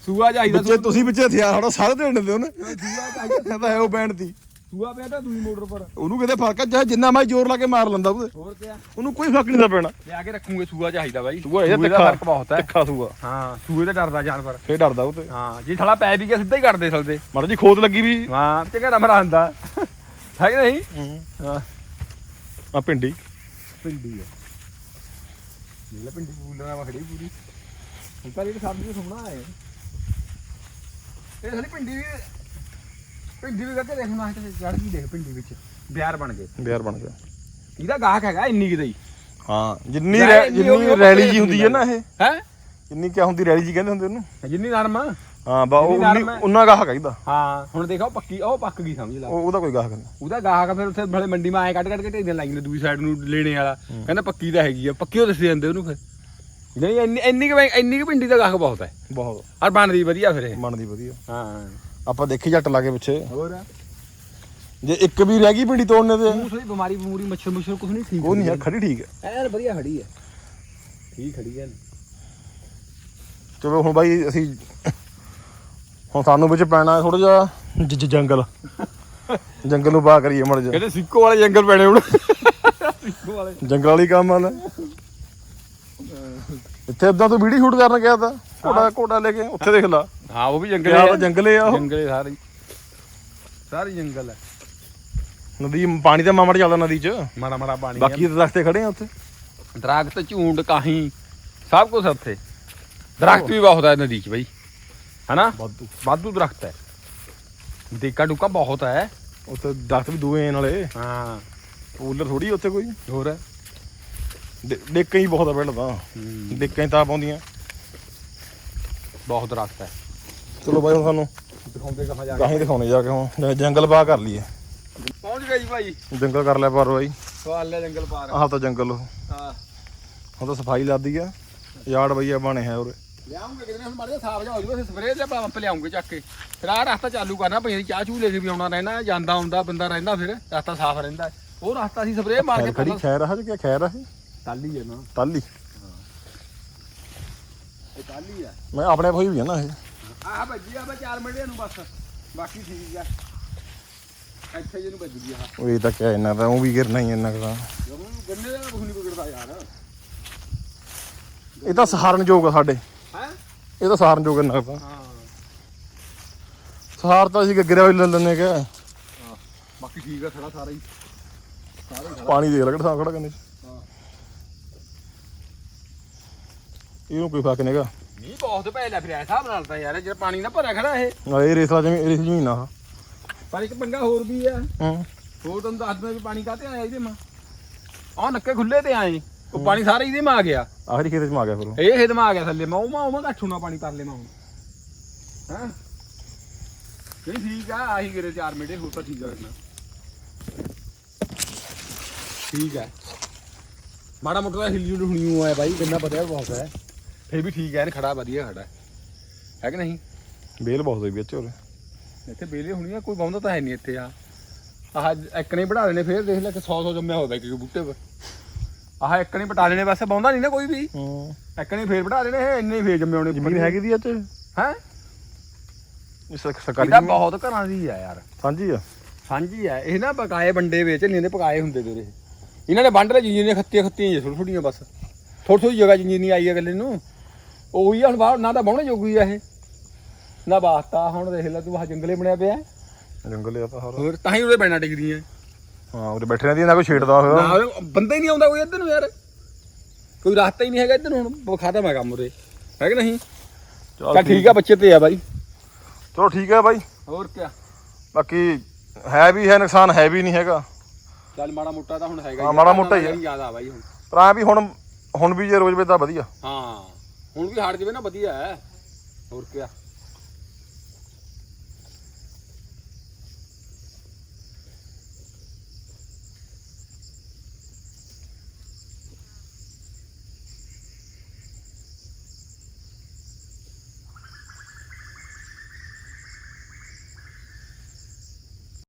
ਸੂਆ ਚਾਹੀਦਾ ਵਿੱਚੇ ਤੁਸੀਂ ਵਿੱਚੇ ਹਥਿਆਰ ਤੁਹਾਡਾ ਸਾਰੇ ਦੇ ਦਿੰਦੇ ਉਹਨੇ। ਸੂਆ ਚਾਹੀਦਾ ਇਹ ਤਾਂ ਹੈ ਉਹ ਬੈਂਡ ਦੀ। ਸੂਆ ਪਿਆ ਤਾਂ ਦੂਜੀ ਮੋਟਰ ਪਰ। ਉਹਨੂੰ ਕਿਤੇ ਫ਼ਰਕ ਆ ਜਿੰਨਾ ਮੈਂ ਜ਼ੋਰ ਲਾ ਕੇ ਮਾਰ ਲੈਂਦਾ ਉਹਦੇ। ਹੋਰ ਕਿਆ? ਉਹਨੂੰ ਕੋਈ ਫ਼ਰਕ ਨਹੀਂ ਦਾ ਪੈਣਾ। ਲਿਆ ਕੇ ਰੱਖੂਗੇ ਸੂਆ ਚਾਹੀਦਾ ਬਾਈ। ਸੂਆ ਇਹਦਾ ਸੂਏ ਦਾ ਤਿੱਖਾ ਫ਼ਰਕ ਬਹੁਤ ਹੈ। ਤਿੱਖਾ ਸੂਆ। ਹਾਂ ਸੂਏ ਤੇ ਡਰਦਾ ਜਾਨਵਰ। ਫੇਰ ਡਰਦਾ ਉਹ ਤੇ। ਹਾਂ ਜੇ ਥਲਾ ਪੈ ਵੀ ਗਿਆ ਸਿੱਧਾ ਹੀ ਕੱਢਦੇ ਸਲਦੇ ਮਾੜਾ ਜੀ ਖੋਦ ਲੱਗੀ ਵੀ। ਹਾਂ ਤੇ ਘੜਾ ਮਰਾ ਹੁੰਦਾ ਹੈ ਕਿ ਨਹੀਂ? ਹਾਂ। ਆ ਪਿੰਡੀ। ਪਿੰਡੀ ਹੈ ਨੀਲਾ ਪਿੰਡੀ ਬੂਲਣਾ ਵਾ ਖੜੀ ਪੂਰੀ। ਹੁਣ ਤਾਂ ਇਹ ਸਾਡੀ ਸੁਣਨਾ ਹੈ। ਇਹ ਸਾਡੀ ਪਿੰਡੀ ਵੀ ਪਿੰਡੀ ਵੀ ਕਰਕੇ ਦੇਖਣਾ ਹੈ ਜੜ ਕੀ ਦੇਖ ਪਿੰਡੀ ਵਿੱਚ। ਬਿਆਰ ਬਣ ਗਏ। ਬਿਆਰ ਬਣ ਗਿਆ ਇਹਦਾ ਗਾਹਕ ਹੈਗਾ ਇੰਨੀ ਕਿਤੇ ਹੀ। ਹਾਂ ਜਿੰਨੀ ਰੈ- ਇੰਨੀ ਜਿੰਨੀ ਰੈਲੀ ਜੀ ਹੁੰਦੀ ਹੈ ਨਾ ਇਹ। ਹੈ? ਜਿੰਨੀ ਕਿਆ ਹੁੰਦੀ ਰੈਲੀ ਜੀ ਕਹਿੰਦੇ ਹੁੰਦੇ ਉਹਨੂੰ। ਜਿੰਨੀ ਨਰਮ ਆ। ਹਾਂ ਬਾ ਉਹ ਜਿੰਨੀ ਨਰਮ ਹੈ। ਉਹਨਾਂ ਗਾਹ ਕਹਿੰਦਾ ਹਾਂ ਹੁਣ ਦੇਖੋ ਪੱਕੀ ਉਹ ਪੱਕ ਗਈ ਸਮਝ ਲਾ। ਉਹ ਉਹਦਾ ਕੋਈ ਗਾਹ ਨਹੀਂ। ਉਹਦਾ ਗਾਹਕ ਫਿਰ ਉੱਥੇ ਭਲੇ ਮੰਡੀ ਮਾ ਆਏ ਕੱਢ ਕੱਢ ਕੇ ਢੇਡੀਆਂ ਲਾਈ ਨੇ ਦੂਜੀ ਸਾਈਡ ਨੂੰ ਲੈਣੇ ਵਾਲਾ। ਕਹਿੰਦਾ ਪੱਕੀ ਤਾਂ ਹੈਗੀ ਆ ਪੱਕੀ ਉਹ ਦੱਸੇ ਜਾਂਦੇ ਉਹਨੂੰ ਫਿਰ। ਨਹੀਂ ਇੰਨੀ ਇੰਨੀ ਕੁ ਇੰਨੀ ਕੁ ਪਿੰਡੀ ਦਾ ਗਾਹਕ ਬਹੁਤ ਹੈ। ਬਹੁਤ। ਔਰ ਬਣਦੀ ਵਧੀਆ ਫਿਰ ਇਹ। ਬਣਦੀ ਵਧੀਆ। ਹਾਂ। ਆਪਾਂ ਦੇਖੀ ਜੱਟ ਲਾ ਕੇ ਪਿੱਛੇ। ਹੋਰ? ਜੇ ਇੱਕ ਵੀ ਰਹਿ ਗਈ ਪਿੰਡੀ ਤੋੜਨੇ ਤੇ। ਮੂੰਹ ਸੋਈ ਬਿਮਾਰੀ ਬਮੂਰੀ ਮੱਛਰ ਮੁੱਛਰ ਕੁਝ ਨਹੀਂ ਠੀਕ ਉਹ ਨਹੀਂ ਹੈ ਖੜੀ ਠੀਕ ਹੈ। ਐਨ ਵਧੀਆ ਖੜੀ ਹੈ। ਠੀਕ ਖੜੀ ਹੈ। ਚਲੋ ਹੁਣ ਬਾਈ ਅਸੀਂ ਹੁਣ ਸਾਨੂੰ ਵਿੱਚ ਪੈਣਾ ਥੋੜਾ ਜਿਹਾ ਜੰਗਲ। ਜੰਗਲ ਨੂੰ ਪਾ ਕਰੀਏ ਮੜ ਜਾ ਕਹਿੰਦੇ ਸਿੱਕੋ ਵਾਲੇ ਜੰਗਲ ਪੈਣੇ ਹੁਣ। ਸਿੱਕੋ ਵਾਲੇ। ਜੰਗਲ ਵਾਲੀ ਕੰਮ ਆ ਲੈ ਇੱਥੇ ਇਦਾਂ ਤੋਂ ਵੀਡੀਓ ਸ਼ੂਟ ਕਰਨ ਗਿਆ ਤਾਂ ਘੋੜਾ ਘੋੜਾ ਲੈ ਕੇ ਉੱਥੇ ਦੇਖ ਲਾ। ਹਾਂ ਉਹ ਵੀ ਜੰਗਲ ਹੈ ਵਾ ਜੰਗਲੇ ਆ ਉਹ? ਜੰਗਲੇ ਸਾਰੇ। ਸਾਰੀ ਜੰਗਲ ਹੈ ਨਦੀ ਪਾਣੀ ਤਾਂ ਮਾਮੜ ਚੱਲਦਾ ਨਦੀ 'ਚ। ਮਾੜਾ ਮਾੜਾ ਪਾਣੀ ਬਾਕੀ ਤਾਂ ਰਸਤੇ ਖੜੇ ਆ ਉੱਥੇ। ਦਰਖਤ ਝੂੰਡ ਕਾਹੀਂ ਸਭ ਕੁਝ ਉੱਥੇ। ਦਰਖਤ ਵੀ ਬਹੁਤ ਹੈ ਨਦੀ 'ਚ ਬਈ। ਹਨਾ? ਵਾਧੂ। ਵਾਧੂ ਦਰਖਤ ਹੈ ਡੇਕਾ ਡੁਕਾ ਬਹੁਤ ਹੈ ਉੱਥੇ ਦਰਖਤ ਵੀ ਦੂਏ ਨਾਲੇ ਹਾਂ। ਪੂਲਰ ਥੋੜੀ ਉੱਥੇ ਕੋਈ। ਹੋਰ? ਡੇ- ਡੇਕਾਂ ਹੀ ਬਹੁਤ ਆ ਪਹਿਲਾਂ ਤਾਂ। ਡੇਕਾਂ ਹੀ ਤਾਂ ਪਾਉਂਦੀਆਂ। ਬਹੁਤ ਦਰਖਤ ਹੈ ਚਲੋ ਬਾਈ ਹੁਣ ਸਾਨੂੰ ਦਿਖਾਉਂਦੇ ਕਹਾਂ ਜਾ ਦਿਖਾਉਣੇ ਜਾ ਕੇ ਹੁਣ। ਜੰਗਲ ਪਾ ਕਰ ਲਈਏ। ਪਹੁੰਚ ਗਏ ਜੀ ਭਾਈ। ਜੰਗਲ ਕਰ ਲਿਆ ਪਰ ਬਾਈ। ਸਵਾਲ ਲੈ ਜੰਗਲ ਪਾਰ। ਆਹ ਤਾਂ ਜੰਗਲ। ਉਹ। ਹਾਂ। ਹੁਣ ਤਾਂ ਸਫ਼ਾਈ ਲੱਦੀ ਆ। ਯਾਰਡ ਬਈਆ ਬਣੇ ਹੈ ਉਰੇ। ਲਿਆਉਂਗੇ ਕਿਤੇ ਹੁਣ ਮਾੜੇ ਸਾਫ਼ ਜਾ ਹੋ ਜੂਗਾ ਸਪਰੇਅ ਤੇ ਪੰਪ ਲਿਆਉਂਗੇ ਚੱਕ ਕੇ। ਫਿਰ ਆਹ ਰਸਤਾ ਚਾਲੂ ਕਰਨਾ ਭਈ ਚਾਹ ਚੂ ਲੈ ਕੇ ਵੀ ਆਉਣਾ ਰਹਿਣਾ ਜਾਂਦਾ ਆਉਂਦਾ ਬੰਦਾ ਰਹਿੰਦਾ ਫਿਰ ਰਸਤਾ ਸਾਫ਼ ਰਹਿੰਦਾ। ਉਹ ਰਸਤਾ ਸੀ ਸਪਰੇਅ ਮਾਰ ਕੇ ਖੜੀ ਖੈਰ ਆ ਕਿ ਖੈਰ ਆ ਟਾਲੀ ਹੈ ਨਾ। ਟਾਲੀ ਇਹ ਟਾਲੀ ਹੈ ਮੈਂ ਆਪਣੇ ਕੋਈ ਵੀ ਆ ਨਾ ਇਹ। ਆਹ ਵੱਜੀ ਆ ਬਾ 4 ਮਿੰਟ ਨੂੰ ਬਸ। ਬਾਕੀ ਠੀਕ ਆ। ਇੱਥੇ ਜਿਹਨੂੰ ਵੱਜ ਗਈ ਉਹ ਇਹ ਤਾਂ ਕਿਆ ਇੰਨਾ ਤਾਂ ਉਹ ਵੀ ਗਿਰਨਾ ਹੀ ਇੰਨਾ ਕੁ ਤਾਂ ਜਦੋਂ ਗੰਨੇ ਦਾ ਕੁਝ ਨਹੀਂ ਵਿਗੜਦਾ ਯਾਰ। ਇਹ ਤਾਂ ਸਹਾਰਨਯੋਗ ਆ ਸਾਡੇ। ਹੈ? ਇਹ ਤਾਂ ਸਹਾਰਨਯੋਗ ਇੰਨਾ ਕੁ ਤਾਂ ਹਾਂ। ਸਹਾਰ ਤਾਂ ਅਸੀਂ ਗੱਗਰੇ ਵਾਲੀ ਲੈ ਲੈਣੇ ਕਿ ਬਾਕੀ ਠੀਕ ਆ ਖੜਾ ਸਾਰਾ ਹੀ। ਸਾਰਾ ਹੀ ਖੜਾ ਪਾਣੀ ਦੇ ਲਗੜ ਸਾਹ ਖੜਾ ਕਰਨੇ ਹਾਂ। ਇਹਨੂੰ ਕੋਈ ਫ਼ਰਕ ਨਹੀਂਗਾ ਮੀਂਹ ਬਹੁਤ ਪੈ ਲਿਆ ਫਿਰ ਐ ਹਿਸਾਬ ਨਾਲ ਤਾਂ ਯਾਰ ਜਿਹੜਾ ਪਾਣੀ ਨਾ ਭਰਿਆ ਖੜਾ ਇਹ। ਨਾਲੇ ਇਹ ਰੇਸਲਾ ਜਿਵੇਂ ਰੇਸ ਜ਼ਮੀਨ ਆ। ਪਰ ਇੱਕ ਪੰਗਾ ਹੋਰ ਵੀ ਆ। ਹੂੰ। ਹੋਰ ਤੁਹਾਨੂੰ ਦੱਸ ਦਿੰਦਾ ਵੀ ਪਾਣੀ ਕਾਤੇ ਆਇਆ ਇਹਦੇ ਮਾ ਆ ਨੱਕੇ ਖੁੱਲੇ ਤੇ ਆਏ। ਉਹ ਪਾਣੀ ਸਾਰਾ ਇਹਦੇ ਮਾ ਆ ਗਿਆ। ਆਖਰੀ ਖੇਤ ਚ ਮਾ ਗਿਆ ਫਿਰ ਉਹ। ਇਹ ਖੇਤ ਮਾ ਆ ਗਿਆ ਥੱਲੇ। ਮੈਂ ਉਹ ਮਾ ਉਹ ਮੈਂ ਘੱਟੂ ਨਾ ਪਾਣੀ ਕਰ ਲੈ ਮੈਂ ਹੁਣ। ਹਾਂ? ਨਹੀਂ ਠੀਕ ਆ ਆਹੀ ਗਿਰੇ ਮਿੰਟੇ ਹੋਰ ਤਾਂ ਠੀਕ ਆ ਕਰਨਾ ਠੀਕ ਹੈ ਮਾੜਾ ਮੋਟਾ ਹਿੱਲੀ ਹੁਣੀ ਆਇਆ ਬਾਈ ਕਿੰਨਾ ਪਤਾ ਬਹੁਤ ਹੈ। ਫੇਰ ਵੀ ਠੀਕ ਹੈ ਇਹਨੇ ਖੜਾ ਵਧੀਆ ਖੜਾ ਹੈ ਕਿ ਨਹੀਂ? ਬੇਲ ਬਹੁਤ ਹੋਈ ਵਿੱਚ ਹੋਰ। ਇੱਥੇ ਬੇਲੇ ਹੋਣੀ ਆ ਕੋਈ ਬਾਉਂਦਾ ਤਾਂ ਹੈ ਨਹੀਂ ਇੱਥੇ ਆ। ਆਹ ਇੱਕ ਨੇ ਵਧਾ ਦੇਣੇ ਫੇਰ ਦੇਖ ਲੈ ਕਿ 100 100 ਜੰਮਿਆ ਹੋਵੇ ਕਿ ਬੂਟੇ ਪਰ ਆਹ ਇੱਕ ਨੇ ਪਟਾ ਲੈਣੇ ਬਸ ਬਾਉਂਦਾ ਨਹੀਂ ਨਾ ਕੋਈ ਵੀ। ਹੂੰ। ਇੱਕ ਨੇ ਫੇਰ ਵਧਾ ਦੇਣੇ ਇਹ ਇੰਨੇ ਹੀ ਫੇਰ ਜੰਮੇ ਹੋਣੇ। ਜ਼ਮੀਨ ਹੈਗੀ ਦੀ ਅੱਜ ਹੈ? ਇਸ ਸਰਕਾਰੀ ਇਹਦਾ ਜ਼ਮੀਨ? ਬਹੁਤ ਘਰਾਂ ਦੀ ਆ ਯਾਰ। ਸਾਂਝੀ ਆ? ਸਾਂਝੀ ਆ। ਇਹ ਨਾ ਪਕਾਏ ਬੰਡੇ ਵੇਚ ਨਹੀਂ ਇਹਨੇ ਪਕਾਏ ਹੁੰਦੇ ਤੇਰੇ। ਇਹਨਾਂ ਨੇ ਵੰਡ ਲੈ ਜਿੰਨੀ ਨੇ ਖੱਤੀਆਂ ਖੱਤੀਆਂ ਜਿਹਾ ਥੋੜੀ ਥੋੜੀਆਂ ਬਸ। ਥੋੜੀ ਥੋੜੀ ਜਗ੍ਹਾ ਜਿੰਨੀ ਨਹੀਂ ਆਈ ਆ ਗੱਲੇ ਨੂੰ। ਉਹੀ ਆ ਹੁਣ ਬਾਹਰ ਨਾ ਤਾਂ ਬਾਹਣੇ ਜੋਗੀ ਆ ਇਹ। ਨਾ ਬਾਸਤਾ ਹੁਣ ਦੇਖ ਲੈ ਤੂੰ ਆਹ ਜੰਗਲੇ ਬਣਿਆ ਪਿਆ। ਜੰਗਲ ਆ ਤਾਂ ਹੋਰ। ਹੋਰ ਤਾਂ ਹੀ ਉਹਦੇ ਪੈਣਾ ਟਿਕਦੀਆਂ ਹਾਂ ਉਰੇ ਬੈਠੇ ਰਹਿੰਦੀ ਨਾ ਕੋਈ ਛੇੜਦਾ ਹੋਇਆ ਨਾ ਬੰਦਾ ਹੀ ਨਹੀਂ ਆਉਂਦਾ ਕੋਈ ਇੱਧਰ ਨੂੰ ਯਾਰ। ਕੋਈ ਰਸਤਾ ਹੀ ਨਹੀਂ ਹੈਗਾ ਇੱਧਰ ਨੂੰ ਹੁਣ ਵਿਖਾਤਾ ਮੈਂ ਕੰਮ ਉਰੇ। ਹੈ ਕਿ ਨਹੀਂ? ਚੱਲ ਠੀਕ ਆ ਬੱਚੇ ਤੇ ਆ ਬਾਈ। ਚਲੋ ਠੀਕ ਹੈ ਬਾਈ। ਹੋਰ ਕੀ ਬਾਕੀ ਹੈ ਵੀ ਹੈ ਨੁਕਸਾਨ ਹੈ ਵੀ ਨਹੀਂ ਹੈਗਾ। ਚੱਲ ਮਾੜਾ ਮੋਟਾ ਤਾਂ ਹੁਣ ਹੈਗਾ ਹਾਂ, ਮਾੜਾ ਮੋਟਾ ਹੀ ਆ। ਜ਼ਿਆਦਾ ਬਾਈ ਹੁਣ। ਪਰ ਐਂ ਵੀ ਹੁਣ ਹੁਣ ਵੀ ਜੇ ਰੋਜ਼ ਵੇਦਾ ਵਧੀਆ। ਹਾਂ। ਹੁਣ ਵੀ ਹਾਰ ਜਵੇ ਨਾ ਵਧੀਆ ਹੈ। ਹੋਰ ਕੀ